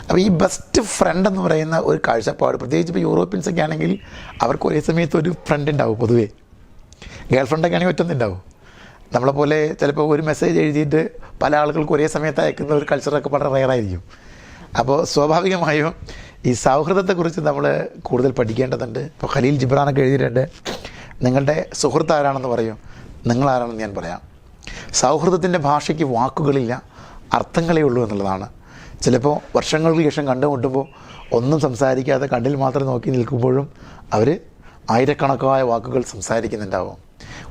അപ്പോൾ ഈ ബെസ്റ്റ് ഫ്രണ്ട് എന്ന് പറയുന്ന ഒരു കാഴ്ചപ്പാട് പ്രത്യേകിച്ച് ഇപ്പോൾ യൂറോപ്യൻസ് ഒക്കെ ആണെങ്കിൽ അവർക്ക് ഒരേ സമയത്ത് ഒരു ഫ്രണ്ട് ഉണ്ടാവും പൊതുവേ. ഗേൾ ഫ്രണ്ടൊക്കെ ആണെങ്കിൽ ഒറ്റൊന്നുണ്ടാവും. നമ്മളെ പോലെ ചിലപ്പോൾ ഒരു മെസ്സേജ് എഴുതിയിട്ട് പല ആളുകൾക്ക് ഒരേ സമയത്ത് അയക്കുന്ന ഒരു കൾച്ചറൊക്കെ വളരെ റയറായിരിക്കും അപ്പോൾ സ്വാഭാവികമായും ഈ സൗഹൃദത്തെക്കുറിച്ച് നമ്മൾ കൂടുതൽ പഠിക്കേണ്ടതുണ്ട്. ഇപ്പോൾ ഖലീൽ ജിബ്രാനൊക്കെ എഴുതിയിട്ടുണ്ട്. നിങ്ങളുടെ സുഹൃത്ത് ആരാണെന്ന് പറയും. നിങ്ങളാരാണെന്ന് ഞാൻ പറയാം. സൗഹൃദത്തിന്റെ ഭാഷയ്ക്ക് വാക്കുകളില്ല അർത്ഥങ്ങളേ ഉള്ളൂ എന്നുള്ളതാണ്. ചിലപ്പോൾ വർഷങ്ങൾക്ക് ശേഷം കണ്ടുമുട്ടുമ്പോൾ ഒന്നും സംസാരിക്കാതെ കണ്ണിൽ മാത്രം നോക്കി നിൽക്കുമ്പോഴും അവർ ആയിരക്കണക്കായ വാക്കുകൾ സംസാരിക്കുന്നുണ്ടാവും.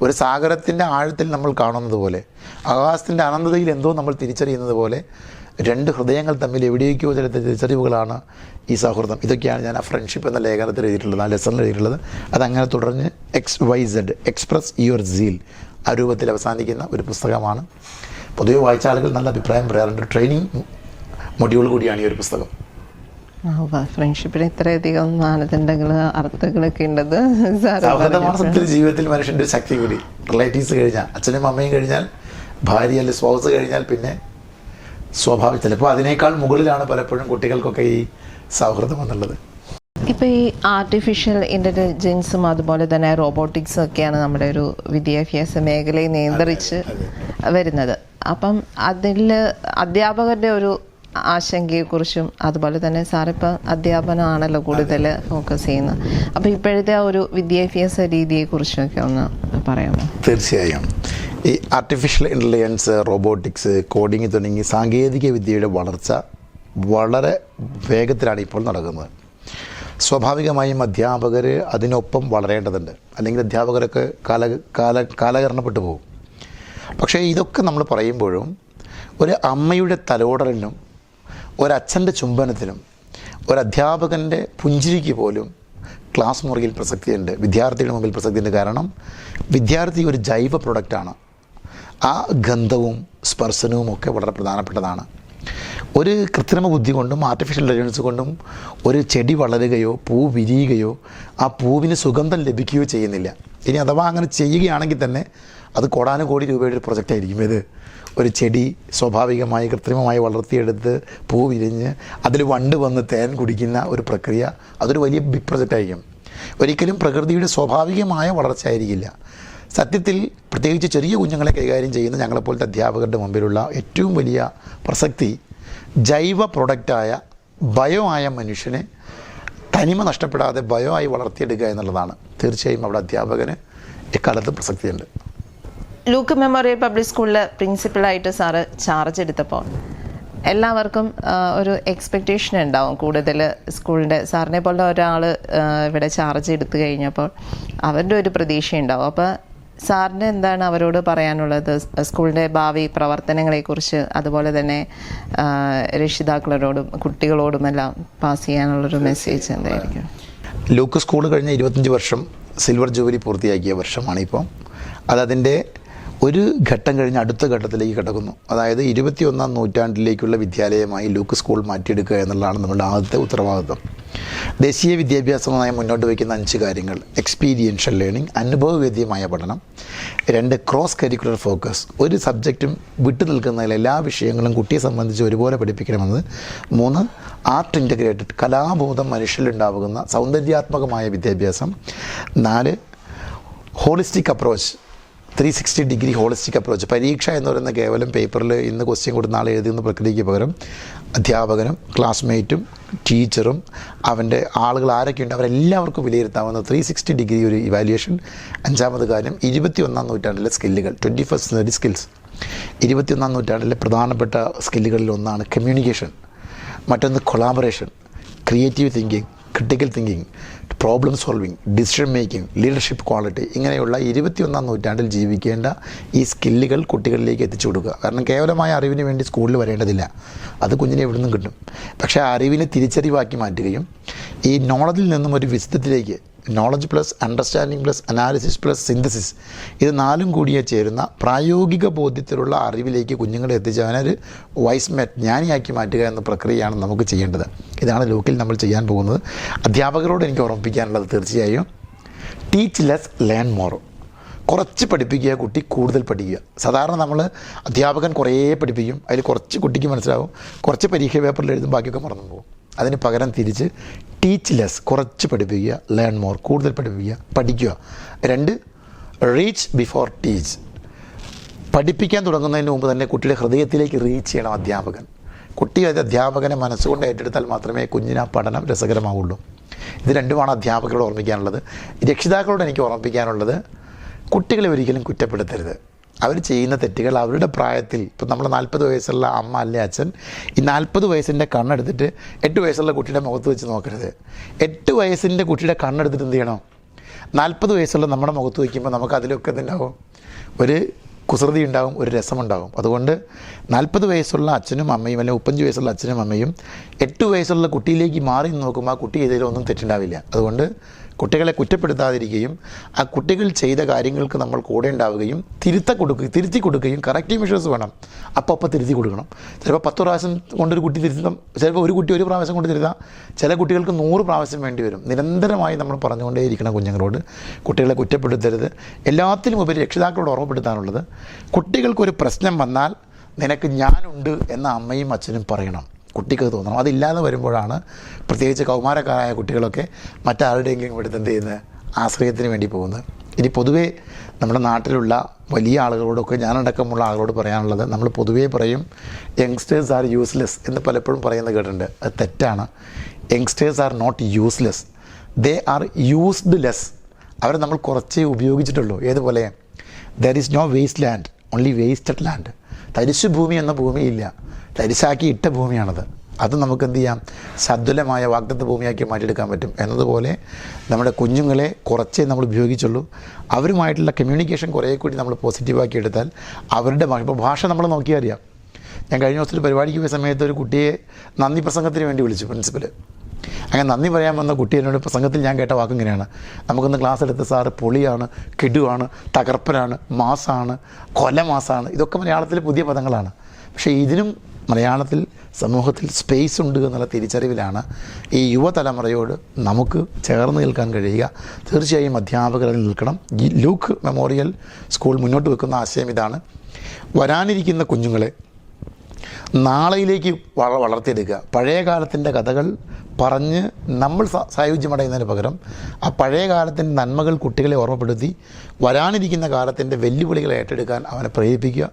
ഒരു സാഗരത്തിന്റെ ആഴത്തിൽ നമ്മൾ കാണുന്നത് പോലെ ആകാശത്തിന്റെ അനന്തതയിൽ എന്തോ നമ്മൾ തിരിച്ചറിയുന്നത് പോലെ രണ്ട് ഹൃദയങ്ങൾ തമ്മിൽ എവിടേക്കോ ചില തിരിച്ചറിവുകളാണ് ഈ സൗഹൃദം. ഇതൊക്കെയാണ് ഞാൻ ആ ഫ്രണ്ട്ഷിപ്പ് എന്ന ലേഖനത്തിൽ എഴുതിയിട്ടുള്ളത് ആ ലെസണിൽ എഴുതിയിട്ടുള്ളത്. അതങ്ങനെ തുടർന്ന് X Y Z express your zeal ആ രൂപത്തിൽ അവസാനിക്കുന്ന ഒരു പുസ്തകമാണ്. പൊതുവെ വായിച്ച ആളുകൾ നല്ല അഭിപ്രായം പറയാറുണ്ട്. ട്രെയിനിങ് മൊഡ്യൂൾ കൂടിയാണ് ഈ ഒരു പുസ്തകം. ഫ്രണ്ട്ഷിപ്പിന് ഇത്രയധികം മാനദണ്ഡങ്ങൾ അർത്ഥങ്ങളൊക്കെ ഉണ്ടത് സൗഹൃദമാണ് സത്യത്തിൽ ജീവിതത്തിൽ മനുഷ്യന്റെ ശക്തി കൂടി. റിലേറ്റീവ്സ് കഴിഞ്ഞാൽ അച്ഛനും അമ്മയും കഴിഞ്ഞാൽ ഭാര്യ അല്ലെങ്കിൽ സ്പൗസ് കഴിഞ്ഞാൽ പിന്നെ സ്വാഭാവിക ചിലപ്പോൾ അതിനേക്കാൾ മുകളിലാണ് പലപ്പോഴും കുട്ടികൾക്കൊക്കെ ഈ സൗഹൃദം എന്നുള്ളത്. ഇപ്പം ഈ ആർട്ടിഫിഷ്യൽ ഇന്റലിജൻസും അതുപോലെ തന്നെ റോബോട്ടിക്സും ഒക്കെയാണ് നമ്മുടെ ഒരു വിദ്യാഭ്യാസ മേഖലയെ നിയന്ത്രിച്ച് വരുന്നത്. അപ്പം അതിൽ അധ്യാപകരുടെ ഒരു ആശങ്കയെക്കുറിച്ചും അതുപോലെ തന്നെ സാറിപ്പോൾ അധ്യാപനമാണല്ലോ കൂടുതൽ ഫോക്കസ് ചെയ്യുന്നത്. അപ്പോൾ ഇപ്പോഴത്തെ ആ ഒരു വിദ്യാഭ്യാസ രീതിയെക്കുറിച്ചും ഒക്കെ ഒന്ന് പറയാമോ? തീർച്ചയായും. ഈ ആർട്ടിഫിഷ്യൽ ഇന്റലിജൻസ് റോബോട്ടിക്സ് കോഡിങ് തുടങ്ങി സാങ്കേതിക വിദ്യയുടെ വളർച്ച വളരെ വേഗത്തിലാണ് ഇപ്പോൾ നടക്കുന്നത്. സ്വാഭാവികമായും അധ്യാപകർ അതിനൊപ്പം വളരേണ്ടതുണ്ട്. അല്ലെങ്കിൽ അധ്യാപകരൊക്കെ കാല കാല കാലകരണപ്പെട്ടു പോകും. പക്ഷേ ഇതൊക്കെ നമ്മൾ പറയുമ്പോഴും ഒരു അമ്മയുടെ തലോടലിനും ഒരച്ഛന്റെ ചുംബനത്തിനും ഒരധ്യാപകന്റെ പുഞ്ചിരിക്ക് പോലും ക്ലാസ് മുറിയിൽ പ്രസക്തിയുണ്ട്. വിദ്യാർത്ഥിയുടെ മുമ്പിൽ പ്രസക്തിയുണ്ട്. കാരണം വിദ്യാർത്ഥി ഒരു ജൈവ പ്രൊഡക്റ്റാണ് ആ ഗന്ധവും സ്പർശനവും ഒക്കെ വളരെ പ്രധാനപ്പെട്ടതാണ്. ഒരു കൃത്രിമ ബുദ്ധി കൊണ്ടും ആർട്ടിഫിഷ്യൽ ഇന്റലിജൻസ് കൊണ്ടും ഒരു ചെടി വളരുകയോ പൂ വിരിയുകയോ ആ പൂവിന് സുഗന്ധം ലഭിക്കുകയോ ചെയ്യുന്നില്ല. ഇനി അഥവാ അങ്ങനെ ചെയ്യുകയാണെങ്കിൽ തന്നെ അത് കോടാനുകോടി രൂപയുടെ ഒരു പ്രൊജക്റ്റ് ആയിരിക്കും. ഇത് ഒരു ചെടി സ്വാഭാവികമായി കൃത്രിമമായി വളർത്തിയെടുത്ത് പൂ വിരിഞ്ഞ് അതിൽ വണ്ട് വന്ന് തേൻ കുടിക്കുന്ന ഒരു പ്രക്രിയ അതൊരു വലിയ ബിഗ് പ്രൊജക്റ്റ് ആയിരിക്കും. ഒരിക്കലും പ്രകൃതിയുടെ സ്വാഭാവികമായ വളർച്ച ആയിരിക്കില്ല സത്യത്തിൽ പ്രത്യേകിച്ച് ചെറിയ കുഞ്ഞുങ്ങളെ കൈകാര്യം ചെയ്യുന്ന ഞങ്ങളെപ്പോലത്തെ അധ്യാപകരുടെ മുമ്പിലുള്ള ഏറ്റവും വലിയ പ്രസക്തി ജൈവ പ്രൊഡക്റ്റായ ബയോ ആയ മനുഷ്യനെ തനിമ നഷ്ടപ്പെടാതെ ബയോ ആയി വളർത്തിയെടുക്കുക എന്നുള്ളതാണ്. തീർച്ചയായും അവിടെ അധ്യാപകന് ഇക്കാലത്ത് പ്രസക്തിയുണ്ട്. ലൂക്ക് മെമ്മോറിയൽ പബ്ലിക് സ്കൂളിൽ പ്രിൻസിപ്പളായിട്ട് സാറ് ചാർജ് എടുത്തപ്പോൾ എല്ലാവർക്കും ഒരു എക്സ്പെക്റ്റേഷൻ ഉണ്ടാവും കൂടുതൽ സ്കൂളിന്റെ. സാറിനെ പോലെ ഒരാൾ ഇവിടെ ചാർജ് എടുത്തു കഴിഞ്ഞപ്പോൾ അവരുടെ ഒരു പ്രതീക്ഷ ഉണ്ടാവും അപ്പോൾ സാറിന് എന്താണ് അവരോട് പറയാനുള്ളത്? സ്കൂളിന്റെ ഭാവി പ്രവർത്തനങ്ങളെക്കുറിച്ച് അതുപോലെ തന്നെ രക്ഷിതാക്കളോടും കുട്ടികളോടുമെല്ലാം പാസ് ചെയ്യാനുള്ളൊരു മെസ്സേജ് എന്തായിരിക്കും? ലൂക്ക് സ്കൂൾ കഴിഞ്ഞ ഇരുപത്തഞ്ച് വർഷം സിൽവർ ജൂബിലി പൂർത്തിയാക്കിയ വർഷമാണിപ്പോൾ അതതിന്റെ ഒരു ഘട്ടം കഴിഞ്ഞ് അടുത്ത ഘട്ടത്തിലേക്ക് കിടക്കുന്നു. അതായത് ഇരുപത്തിയൊന്നാം നൂറ്റാണ്ടിലേക്കുള്ള വിദ്യാലയമായി ലൂക്ക് സ്കൂൾ മാറ്റിയെടുക്കുക എന്നുള്ളതാണ് നമ്മുടെ ആദ്യത്തെ ഉത്തരവാദിത്വം. ദേശീയ വിദ്യാഭ്യാസ നയം മുന്നോട്ട് വയ്ക്കുന്ന അഞ്ച് കാര്യങ്ങൾ. എക്സ്പീരിയൻഷ്യൽ ലേണിംഗ് അനുഭവവേദ്യമായ പഠനം. രണ്ട് ക്രോസ് കരിക്കുലർ ഫോക്കസ് ഒരു സബ്ജക്റ്റും വിട്ടു നിൽക്കുന്നതിൽ എല്ലാ വിഷയങ്ങളും കുട്ടിയെ സംബന്ധിച്ച് ഒരുപോലെ പഠിപ്പിക്കണമെന്ന്. മൂന്ന് ആർട്ട് ഇന്റഗ്രേറ്റഡ് കലാബോധം മനുഷ്യരിലുണ്ടാകുന്ന സൗന്ദര്യാത്മകമായ വിദ്യാഭ്യാസം. നാല് holistic approach three sixty degree holistic approach പരീക്ഷ എന്ന് പറയുന്ന കേവലം പേപ്പറിൽ ഇന്ന് ക്വസ്റ്റ്യൻ കൊടുത്ത നാളെ എഴുതുന്ന പ്രക്രിയയ്ക്ക് പകരം അധ്യാപകനും ക്ലാസ്മേറ്റും ടീച്ചറും അവന്റെ ആളുകൾ ആരൊക്കെയുണ്ട് അവരെല്ലാവർക്കും വിലയിരുത്താവുന്ന ത്രീ സിക്സ്റ്റി ഡിഗ്രി ഒരു ഇവാലുവേഷൻ അഞ്ചാമത് കാര്യം ഇരുപത്തിയൊന്നാം നൂറ്റാണ്ടിലെ സ്കില്ലുകൾ. ട്വന്റി ഫസ്റ്റ് സെഞ്ചുറി സ്കിൽസ് ഇരുപത്തിയൊന്നാം നൂറ്റാണ്ടിലെ പ്രധാനപ്പെട്ട സ്കില്ലുകളിൽ ഒന്നാണ് കമ്മ്യൂണിക്കേഷൻ മറ്റൊന്ന് collaboration creative thinking critical thinking problem solving decision making leadership quality ഇങ്ങനെയുള്ള ഇരുപത്തിയൊന്നാം നൂറ്റാണ്ടിൽ ജീവിക്കേണ്ട ഈ സ്കില്ലുകൾ കുട്ടികളിലേക്ക് എത്തിച്ചു കൊടുക്കുക. കാരണം കേവലമായ അറിവിന് വേണ്ടി സ്കൂളിൽ വരേണ്ടതില്ല. അത് കുഞ്ഞിനെ എവിടെ നിന്നും കിട്ടും. പക്ഷേ അറിവിനെ തിരിച്ചറിവാക്കി മാറ്റുകയും ഈ നോളജിൽ നിന്നും ഒരു വിശുദ്ധത്തിലേക്ക് knowledge plus understanding plus analysis plus synthesis ഇത് നാലും കൂടിയേ ചേരുന്ന പ്രായോഗിക ബോധ്യത്തിലുള്ള അറിവിലേക്ക് കുഞ്ഞുങ്ങളെ എത്തിച്ചവനൊരു വൈസ് മെറ്റ് ജ്ഞാനിയാക്കി മാറ്റുക എന്ന പ്രക്രിയയാണ് നമുക്ക് ചെയ്യേണ്ടത്. ഇതാണ് ലോക്കിൽ നമ്മൾ ചെയ്യാൻ പോകുന്നത്. അധ്യാപകരോട് എനിക്ക് ഓർമ്മിപ്പിക്കാനുള്ളത് തീർച്ചയായും ടീച്ച് ലെസ് ലേൺ മോർ കുറച്ച് പഠിപ്പിക്കുക കുട്ടി കൂടുതൽ പഠിക്കുക. സാധാരണ നമ്മൾ അധ്യാപകൻ കുറേ പഠിപ്പിക്കും അതിൽ കുറച്ച് കുട്ടിക്ക് മനസ്സിലാവും കുറച്ച് പരീക്ഷ പേപ്പറിൽ എഴുതും ബാക്കിയൊക്കെ മറന്നു പോകും. അതിന് പകരം തിരിച്ച് ടീച്ച് ലെസ് കുറച്ച് പഠിപ്പിക്കുക ലേൺ മോർ കൂടുതൽ പഠിപ്പിക്കുക പഠിക്കുക. രണ്ട് റീച്ച് ബിഫോർ ടീച്ച് പഠിപ്പിക്കാൻ തുടങ്ങുന്നതിന് മുമ്പ് തന്നെ കുട്ടിയുടെ ഹൃദയത്തിലേക്ക് റീച്ച് ചെയ്യണം അധ്യാപകൻ. കുട്ടി അത് അധ്യാപകനെ മനസ്സുകൊണ്ട് ഏറ്റെടുത്താൽ മാത്രമേ കുഞ്ഞിന് ആ പഠനം രസകരമാവുള്ളൂ. ഇത് രണ്ടുമാണ് അധ്യാപകരോട് ഓർമ്മിക്കാനുള്ളത്. രക്ഷിതാക്കളോട് എനിക്ക് ഓർമ്മിപ്പിക്കാനുള്ളത് കുട്ടികളെ ഒരിക്കലും കുറ്റപ്പെടുത്തരുത്. അവർ ചെയ്യുന്ന തെറ്റുകൾ അവരുടെ പ്രായത്തിൽ ഇപ്പം നമ്മൾ നാൽപ്പത് വയസ്സുള്ള അമ്മ അല്ലെ അച്ഛൻ ഈ നാൽപ്പത് വയസ്സിന്റെ കണ്ണെടുത്തിട്ട് എട്ട് വയസ്സുള്ള കുട്ടിയുടെ മുഖത്ത് വെച്ച് നോക്കരുത്. എട്ട് വയസ്സിന്റെ കുട്ടിയുടെ കണ്ണെടുത്തിട്ട് എന്ത് ചെയ്യണം? നാൽപ്പത് വയസ്സുള്ള നമ്മുടെ മുഖത്ത് വയ്ക്കുമ്പോൾ നമുക്ക് അതിലൊക്കെ എന്തുണ്ടാവും? ഒരു കുസൃതി ഉണ്ടാവും ഒരു രസമുണ്ടാവും. അതുകൊണ്ട് നാൽപ്പത് വയസ്സുള്ള അച്ഛനും അമ്മയും അല്ലെങ്കിൽ മുപ്പഞ്ച് വയസ്സുള്ള അച്ഛനും അമ്മയും എട്ട് വയസ്സുള്ള കുട്ടിയിലേക്ക് മാറി നോക്കുമ്പോൾ ആ കുട്ടി ഏതെങ്കിലും ഒന്നും തെറ്റുണ്ടാവില്ല. അതുകൊണ്ട് കുട്ടികളെ കുറ്റപ്പെടുത്താതിരിക്കുകയും ആ കുട്ടികൾ ചെയ്ത കാര്യങ്ങൾക്ക് നമ്മൾ കൂടെ ഉണ്ടാവുകയും തിരുത്ത കൊടുക്കുക തിരുത്തി കൊടുക്കുകയും കറക്റ്റീവ് മെഷേഴ്സ് വേണം. അപ്പോൾ അപ്പോൾ തിരുത്തി കൊടുക്കണം. ചിലപ്പോൾ പത്ത് പ്രാവശ്യം കൊണ്ടൊരു കുട്ടി തിരുത്താം ചിലപ്പോൾ ഒരു കുട്ടി ഒരു പ്രാവശ്യം കൊണ്ട് തിരുത്താം. ചില കുട്ടികൾക്ക് നൂറ് പ്രാവശ്യം വേണ്ടി വരും. നിരന്തരമായി നമ്മൾ പറഞ്ഞുകൊണ്ടേയിരിക്കണം കുഞ്ഞുങ്ങളോട്. കുട്ടികളെ കുറ്റപ്പെടുത്തരുത്. എല്ലാത്തിലും ഉപരി രക്ഷിതാക്കളോട് ഓർമ്മപ്പെടുത്താനുള്ളത് കുട്ടികൾക്കൊരു പ്രശ്നം വന്നാൽ നിനക്ക് ഞാനുണ്ട് എന്ന അമ്മയും അച്ഛനും പറയണം. കുട്ടിക്ക് തോന്നണം. അതില്ലാതെ വരുമ്പോഴാണ് പ്രത്യേകിച്ച് കൗമാരക്കാരായ കുട്ടികളൊക്കെ മറ്റാരുടെയെങ്കിലും ഇവിടുത്തെ എന്ത് ചെയ്യുന്നത്? ആശ്രയത്തിന് വേണ്ടി പോകുന്നത്. ഇനി പൊതുവേ നമ്മുടെ നാട്ടിലുള്ള വലിയ ആളുകളോടൊക്കെ ഞാനടക്കമുള്ള ആളുകളോട് പറയാനുള്ളത് നമ്മൾ പൊതുവേ പറയും യങ്സ്റ്റേഴ്സ് ആർ യൂസ്ലെസ് എന്ന് പലപ്പോഴും പറയുന്നത് കേട്ടിട്ടുണ്ട്. അത് തെറ്റാണ്. Youngsters are not useless they are used less അവരെ നമ്മൾ കുറച്ചേ ഉപയോഗിച്ചിട്ടുള്ളൂ. ഏതുപോലെ? There is no waste land only wasted land തരിശു ഭൂമി എന്ന ഭൂമിയില്ല. തരിശാക്കി ഇട്ട ഭൂമിയാണത്. അത് നമുക്ക് എന്ത് ചെയ്യാം? സദ്വലമായ വാഗ്ദത്ത ഭൂമിയാക്കി മാറ്റിയെടുക്കാൻ പറ്റും. എന്നതുപോലെ നമ്മുടെ കുഞ്ഞുങ്ങളെ കുറച്ചേ നമ്മൾ ഉപയോഗിച്ചുള്ളൂ. അവരുമായിട്ടുള്ള കമ്മ്യൂണിക്കേഷൻ കുറേ കൂടി നമ്മൾ പോസിറ്റീവാക്കി എടുത്താൽ അവരുടെ ഭാഷ ഇപ്പോൾ ഭാഷ നമ്മൾ നോക്കിയാൽ അറിയാം. ഞാൻ കഴിഞ്ഞ ദിവസത്തിൽ പരിപാടിക്ക് പോയ സമയത്ത് ഒരു കുട്ടിയെ നന്ദി പ്രസംഗത്തിന് വേണ്ടി വിളിച്ചു പ്രിൻസിപ്പൽ അങ്ങനെ നന്ദി പറയാൻ വന്ന കുട്ടി എന്നോട് പ്രസംഗത്തിൽ ഞാൻ കേട്ട വാക്ക് ഇങ്ങനെയാണ്. നമുക്കൊന്ന് ക്ലാസ് എടുത്ത സാറ് പൊളിയാണ് കിടുവാണ് തകർപ്പനാണ് മാസാണ് കൊലമാസാണ്. ഇതൊക്കെ മലയാളത്തിലെ പുതിയ പദങ്ങളാണ്. പക്ഷേ ഇതിനും മലയാളത്തിൽ സമൂഹത്തിൽ സ്പേസ് ഉണ്ട് എന്നുള്ള തിരിച്ചറിവിലാണ് ഈ യുവതലമുറയോട് നമുക്ക് ചേർന്ന് നിൽക്കാൻ കഴിയുക. തീർച്ചയായും അധ്യാപകരിൽ നിൽക്കണം. ലൂക്ക് മെമ്മോറിയൽ സ്കൂൾ മുന്നോട്ട് വെക്കുന്ന ആശയം ഇതാണ്. വരാനിരിക്കുന്ന കുഞ്ഞുങ്ങളെ നാളെയിലേക്ക് വള വളർത്തിയെടുക്കുക. പഴയ കാലത്തിന്റെ കഥകൾ പറഞ്ഞ് നമ്മൾ സായുജ്യമടയുന്നതിന് പകരം ആ പഴയ കാലത്തിന്റെ നന്മകൾ കുട്ടികളെ ഓർമ്മപ്പെടുത്തി വരാനിരിക്കുന്ന കാലത്തിന്റെ വെല്ലുവിളികളെ ഏറ്റെടുക്കാൻ അവനെ പ്രേരിപ്പിക്കുക.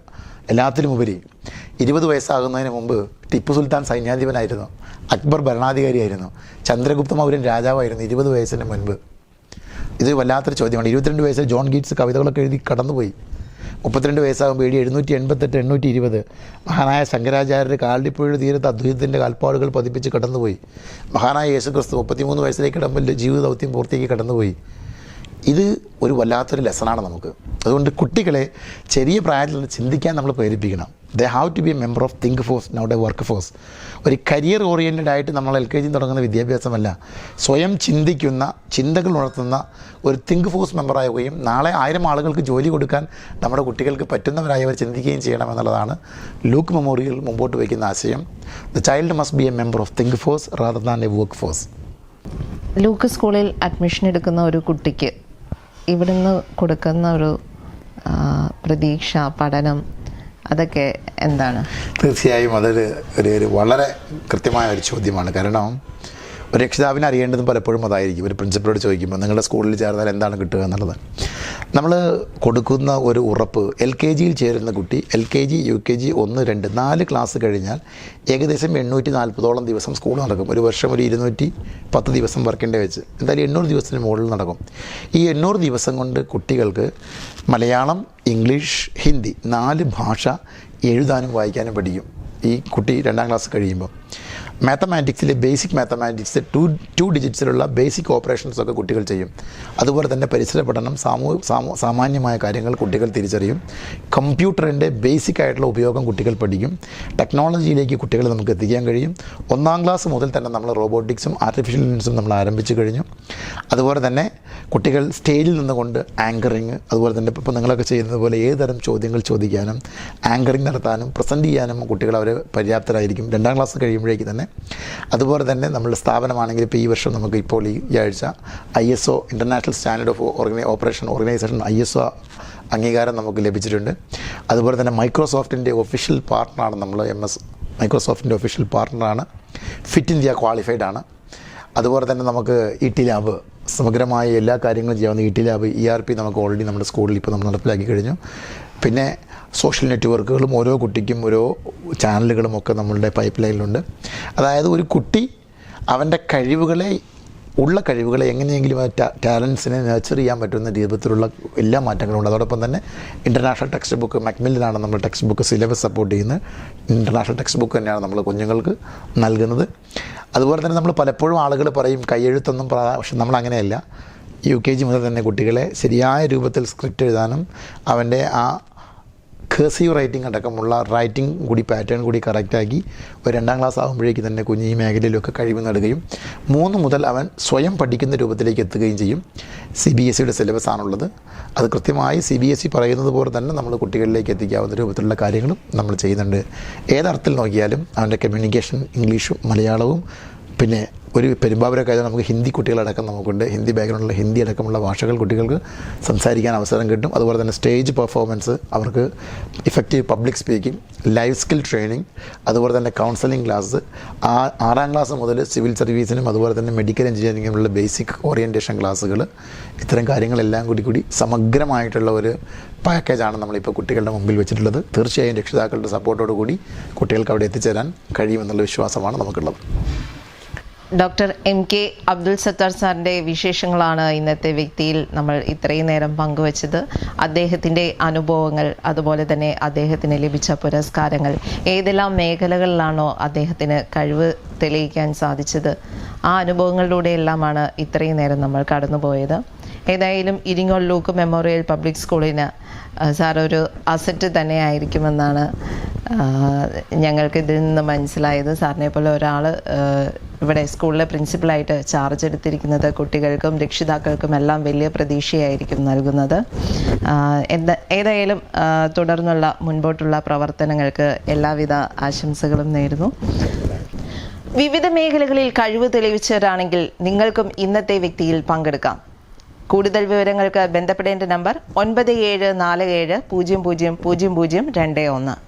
എല്ലാത്തിലും ഉപരി ഇരുപത് വയസ്സാകുന്നതിന് മുമ്പ് ടിപ്പു സുൽത്താൻ സൈന്യാധിപനായിരുന്നു. അക്ബർ ഭരണാധികാരിയായിരുന്നു. ചന്ദ്രഗുപ്ത മൗര്യൻ രാജാവായിരുന്നു ഇരുപത് വയസ്സിന് മുൻപ്. ഇത് വല്ലാത്തൊരു ചോദ്യമാണ്. ഇരുപത്തിരണ്ട് വയസ്സിൽ ജോൺ ഗീറ്റ്സ് കവിതകളൊക്കെ എഴുതി കടന്നുപോയി. മുപ്പത്തിരണ്ട് വയസ്സാകുമ്പോൾ എഴുതി എഴുന്നൂറ്റി എൺപത്തെട്ട് എണ്ണൂറ്റി ഇരുപത് മഹാനായ ശങ്കരാചാര്യർ കാലിപ്പുഴ തീരത്ത് അദ്വൈതത്തിന്റെ കാൽപ്പാടുകൾ പതിപ്പിച്ച് കടന്നുപോയി. മഹാനായ യേശുക്രിസ്തു മുപ്പത്തിമൂന്ന് വയസ്സിലേക്ക് കിടമ്പോൾ ജീവിത ദൗത്യം പൂർത്തിയാക്കി കടന്നുപോയി. ഇത് ഒരു വല്ലാത്തൊരു ലെസണാണ് നമുക്ക്. അതുകൊണ്ട് കുട്ടികളെ ചെറിയ പ്രായത്തിൽ ചിന്തിക്കാൻ നമ്മൾ പ്രേരിപ്പിക്കണം. They have to be a member of think force not a work force ഒരു കരിയർ ഓറിയന്റഡ് ആയിട്ട് നമ്മൾ എൽ കെ ജി തുടങ്ങുന്ന വിദ്യാഭ്യാസമല്ല. സ്വയം ചിന്തിക്കുന്ന ചിന്തകൾ ഉണർത്തുന്ന ഒരു തിങ്ക് ഫോഴ്സ് മെമ്പറാവുകയും നാളെ ആയിരം ആളുകൾക്ക് ജോലി കൊടുക്കാൻ നമ്മുടെ കുട്ടികൾക്ക് പറ്റുന്നവരായി പറ്റുന്നവരായവർ ചിന്തിക്കുകയും ചെയ്യണം എന്നുള്ളതാണ് ലൂക്ക് മെമ്മോറിയൽ മുമ്പോട്ട് വയ്ക്കുന്ന ആശയം. The child must be a member of think force rather than a work force Luke സ്കൂളിൽ അഡ്മിഷൻ എടുക്കുന്ന ഒരു കുട്ടിക്ക് ഇവിടുന്ന് കൊടുക്കുന്ന ഒരു പ്രതീക്ഷ പഠനം അതൊക്കെ എന്താണ്? തീർച്ചയായും അതൊരു ഒരു വളരെ കൃത്യമായ ഒരു ചോദ്യമാണ്. കാരണം ഒരു രക്ഷിതാവിനെ അറിയേണ്ടതും പലപ്പോഴും അതായിരിക്കും. ഒരു പ്രിൻസിപ്പളോട് ചോദിക്കുമ്പോൾ നിങ്ങളുടെ സ്കൂളിൽ ചേർന്നാൽ എന്താണ് കിട്ടുക എന്നുള്ളത്. നമ്മൾ കൊടുക്കുന്ന ഒരു ഉറപ്പ് എൽ കെ ജിയിൽ ചേരുന്ന കുട്ടി L K G U K G ഒന്ന് രണ്ട് നാല് ക്ലാസ് കഴിഞ്ഞാൽ ഏകദേശം എണ്ണൂറ്റി നാൽപ്പതോളം ദിവസം സ്കൂൾ നടക്കും. ഒരു വർഷം ഒരു ഇരുന്നൂറ്റി പത്ത് ദിവസം വർക്കിന്റെ വെച്ച്. എന്തായാലും എണ്ണൂറ് ദിവസത്തിന് മുകളിൽ നടക്കും. ഈ എണ്ണൂറ് ദിവസം കൊണ്ട് കുട്ടികൾക്ക് മലയാളം ഇംഗ്ലീഷ് ഹിന്ദി നാല് ഭാഷ എഴുതാനും വായിക്കാനും പഠിക്കും. ഈ കുട്ടി രണ്ടാം ക്ലാസ് കഴിയുമ്പോൾ. മാത്തമാറ്റിക്സിലെ ബേസിക് മാത്തമാറ്റിക്സ് ടു ടു ഡിജിറ്റ്സിലുള്ള ബേസിക് ഓപ്പറേഷൻസ് ഒക്കെ കുട്ടികൾ ചെയ്യും. അതുപോലെ തന്നെ പരിസര പഠനം സാമൂഹ്യ സാമൂ സാമാന്യമായ കാര്യങ്ങൾ കുട്ടികൾ തിരിച്ചറിയും. കമ്പ്യൂട്ടറിന്റെ ബേസിക് ആയിട്ടുള്ള ഉപയോഗം കുട്ടികൾ പഠിക്കും. ടെക്നോളജിയിലേക്ക് കുട്ടികളെ നമുക്ക് എത്തിക്കാൻ കഴിയും. ഒന്നാം ക്ലാസ് മുതൽ തന്നെ നമ്മൾ റോബോട്ടിക്സും ആർട്ടിഫിഷ്യൽ ഇന്റലിജൻസും നമ്മൾ ആരംഭിച്ചു കഴിഞ്ഞു. അതുപോലെ തന്നെ കുട്ടികൾ സ്റ്റേജിൽ നിന്നുകൊണ്ട് ആങ്കറിങ് അതുപോലെ തന്നെ ഇപ്പോൾ നിങ്ങളൊക്കെ ചെയ്യുന്നത് പോലെ ഏതുതരം ചോദ്യങ്ങൾ ചോദിക്കാനും ആങ്കറിങ് നടത്താനും പ്രസന്റ് ചെയ്യാനും കുട്ടികൾ അവർ പര്യാപ്തരായിരിക്കും. രണ്ടാം ക്ലാസ് കഴിയുമ്പോഴേക്ക് തന്നെ. അതുപോലെ തന്നെ നമ്മുടെ സ്ഥാപനമാണെങ്കിൽ ഇപ്പോൾ ഈ വർഷം നമുക്ക് ഇപ്പോൾ ഈ ആഴ്ച I S O international standard of ഓർഗനൈ operation organisation I S O അംഗീകാരം നമുക്ക് ലഭിച്ചിട്ടുണ്ട്. അതുപോലെ തന്നെ മൈക്രോസോഫ്റ്റിന്റെ ഒഫീഷ്യൽ പാർട്ട്ണറാണ് നമ്മൾ എം എസ് മൈക്രോസോഫ്റ്റിന്റെ ഒഫീഷ്യൽ പാർട്ട്ണറാണ് ഫിറ്റ് ഇന്ത്യ ക്വാളിഫൈഡ് ആണ്. അതുപോലെ തന്നെ നമുക്ക് ഇ ടി ലാബ് സമഗ്രമായ എല്ലാ കാര്യങ്ങളും ചെയ്യാവുന്ന E T lab E R P നമുക്ക് ഓൾറെഡി നമ്മുടെ സ്കൂളിൽ ഇപ്പോൾ നമ്മൾ നടപ്പിലാക്കി കഴിഞ്ഞു. പിന്നെ സോഷ്യൽ നെറ്റ്വർക്കുകളും ഓരോ കുട്ടിക്കും ഓരോ ചാനലുകളും ഒക്കെ നമ്മളുടെ പൈപ്പ് ലൈനിലുണ്ട് അതായത് ഒരു കുട്ടി അവന്റെ കഴിവുകളെ ഉള്ള കഴിവുകളെ എങ്ങനെയെങ്കിലും ആ ടാലൻസിനെ നർച്ചർ ചെയ്യാൻ പറ്റുന്ന രൂപത്തിലുള്ള എല്ലാ മാറ്റങ്ങളും ഉണ്ട് അതോടൊപ്പം തന്നെ ഇന്റർനാഷണൽ ടെക്സ്റ്റ് ബുക്ക് മക്മില്ലിനാണ് നമ്മൾ ടെക്സ്റ്റ് ബുക്ക് സിലബസ് സപ്പോർട്ട് ചെയ്യുന്നത് ഇന്റർനാഷണൽ ടെക്സ്റ്റ് ബുക്ക് തന്നെയാണ് നമ്മൾ കുഞ്ഞുങ്ങൾക്ക് നൽകുന്നത്. അതുപോലെ തന്നെ നമ്മൾ പലപ്പോഴും ആളുകൾ പറയും കൈയെഴുത്തൊന്നും പക്ഷെ നമ്മൾ അങ്ങനെയല്ല. യു കെ ജി മുതൽ തന്നെ കുട്ടികളെ ശരിയായ രൂപത്തിൽ സ്ക്രിപ്റ്റ് എഴുതാനും അവന്റെ ആ കേസീവ് റൈറ്റിംഗ് അടക്കമുള്ള റൈറ്റിംഗ് കൂടി പാറ്റേൺ കൂടി കറക്റ്റാക്കി ഒരു രണ്ടാം ക്ലാസ് ആകുമ്പോഴേക്ക് തന്നെ കുഞ്ഞ് ഈ മേഖലയിലൊക്കെ കഴിവ് നേടുകയും മൂന്ന് മുതൽ അവൻ സ്വയം പഠിക്കുന്ന രൂപത്തിലേക്ക് എത്തുകയും ചെയ്യും. സി ബി എസ് സിയുടെ സിലബസ് ആണുള്ളത്. അത് കൃത്യമായി സി ബി എസ് സി പറയുന്നത് പോലെ തന്നെ നമ്മൾ കുട്ടികളിലേക്ക് എത്തിക്കാവുന്ന രൂപത്തിലുള്ള കാര്യങ്ങളും നമ്മൾ ചെയ്യുന്നുണ്ട്. ഏതർത്ഥത്തിൽ നോക്കിയാലും അവന്റെ കമ്മ്യൂണിക്കേഷൻ ഇംഗ്ലീഷും മലയാളവും പിന്നെ ഒരു പെരുമ്പാവൂരൊക്കെ ആയതുകൊണ്ട് നമുക്ക് ഹിന്ദി കുട്ടികളടക്കം നമുക്കുണ്ട്. ഹിന്ദി ബാക്ക്ഗ്രൗണ്ടുള്ള ഹിന്ദി അടക്കമുള്ള ഭാഷകൾ കുട്ടികൾക്ക് സംസാരിക്കാൻ അവസരം കിട്ടും. അതുപോലെ തന്നെ സ്റ്റേജ് പെർഫോമൻസ് അവർക്ക് effective public speaking life skill training അതുപോലെ തന്നെ കൗൺസിലിംഗ് ക്ലാസ് ആ ആറാം ക്ലാസ് മുതൽ സിവിൽ സർവീസിനും അതുപോലെ തന്നെ മെഡിക്കൽ എഞ്ചിനീയറിങ്ങിനുള്ള ബേസിക് ഓറിയന്റേഷൻ ക്ലാസ്സുകൾ ഇത്തരം കാര്യങ്ങളെല്ലാം കൂടി കൂടി സമഗ്രമായിട്ടുള്ള ഒരു പാക്കേജാണ് നമ്മളിപ്പോൾ കുട്ടികളുടെ മുമ്പിൽ വെച്ചിട്ടുള്ളത്. തീർച്ചയായും രക്ഷിതാക്കളുടെ സപ്പോർട്ടോടു കൂടി കുട്ടികൾക്ക് അവിടെ എത്തിച്ചേരാൻ കഴിയുമെന്നുള്ള വിശ്വാസമാണ് നമുക്കുള്ളത്. Doctor M K Abdul Sathar സാറിന്റെ വിശേഷങ്ങളാണ് ഇന്നത്തെ വ്യക്തിയിൽ നമ്മൾ ഇത്രയും നേരം പങ്കുവച്ചത്. അദ്ദേഹത്തിന്റെ അനുഭവങ്ങൾ അതുപോലെ തന്നെ അദ്ദേഹത്തിന് ലഭിച്ച പുരസ്കാരങ്ങൾ ഏതെല്ലാം മേഖലകളിലാണോ അദ്ദേഹത്തിന് കഴിവ് തെളിയിക്കാൻ സാധിച്ചത്? ആ അനുഭവങ്ങളിലൂടെയെല്ലാമാണ് ഇത്രയും നേരം നമ്മൾ കടന്നുപോയത്. ഏതായാലും ഇരിങ്ങോൾ ലൂക്ക് മെമ്മോറിയൽ പബ്ലിക് സ്കൂളിന് സാർ ഒരു അസറ്റ് തന്നെ ആയിരിക്കുമെന്നാണ് ആ, ഞങ്ങൾക്ക് ഇതിൽ നിന്ന് മനസ്സിലായത് സാറിനെ പോലെ ഒരാൾ ഇവിടെ സ്കൂളിലെ പ്രിൻസിപ്പളായിട്ട് ചാർജ് എടുത്തിരിക്കുന്നത് കുട്ടികൾക്കും രക്ഷിതാക്കൾക്കും എല്ലാം വലിയ പ്രതീക്ഷയായിരിക്കും നൽകുന്നത്. എന്താ ഏതായാലും തുടർന്നുള്ള മുൻപോട്ടുള്ള പ്രവർത്തനങ്ങൾക്ക് എല്ലാവിധ ആശംസകളും നേരുന്നു. വിവിധ മേഖലകളിൽ കഴിവ് തെളിയിച്ചവരാണെങ്കിൽ നിങ്ങൾക്കും ഇന്നത്തെ വ്യക്തിയിൽ പങ്കെടുക്കാം. കൂടുതൽ വിവരങ്ങൾക്ക് ബന്ധപ്പെടേണ്ട നമ്പർ ഒൻപത് ഏഴ് നാല് ഏഴ് പൂജ്യം പൂജ്യം പൂജ്യം പൂജ്യം രണ്ട് ഒന്ന്.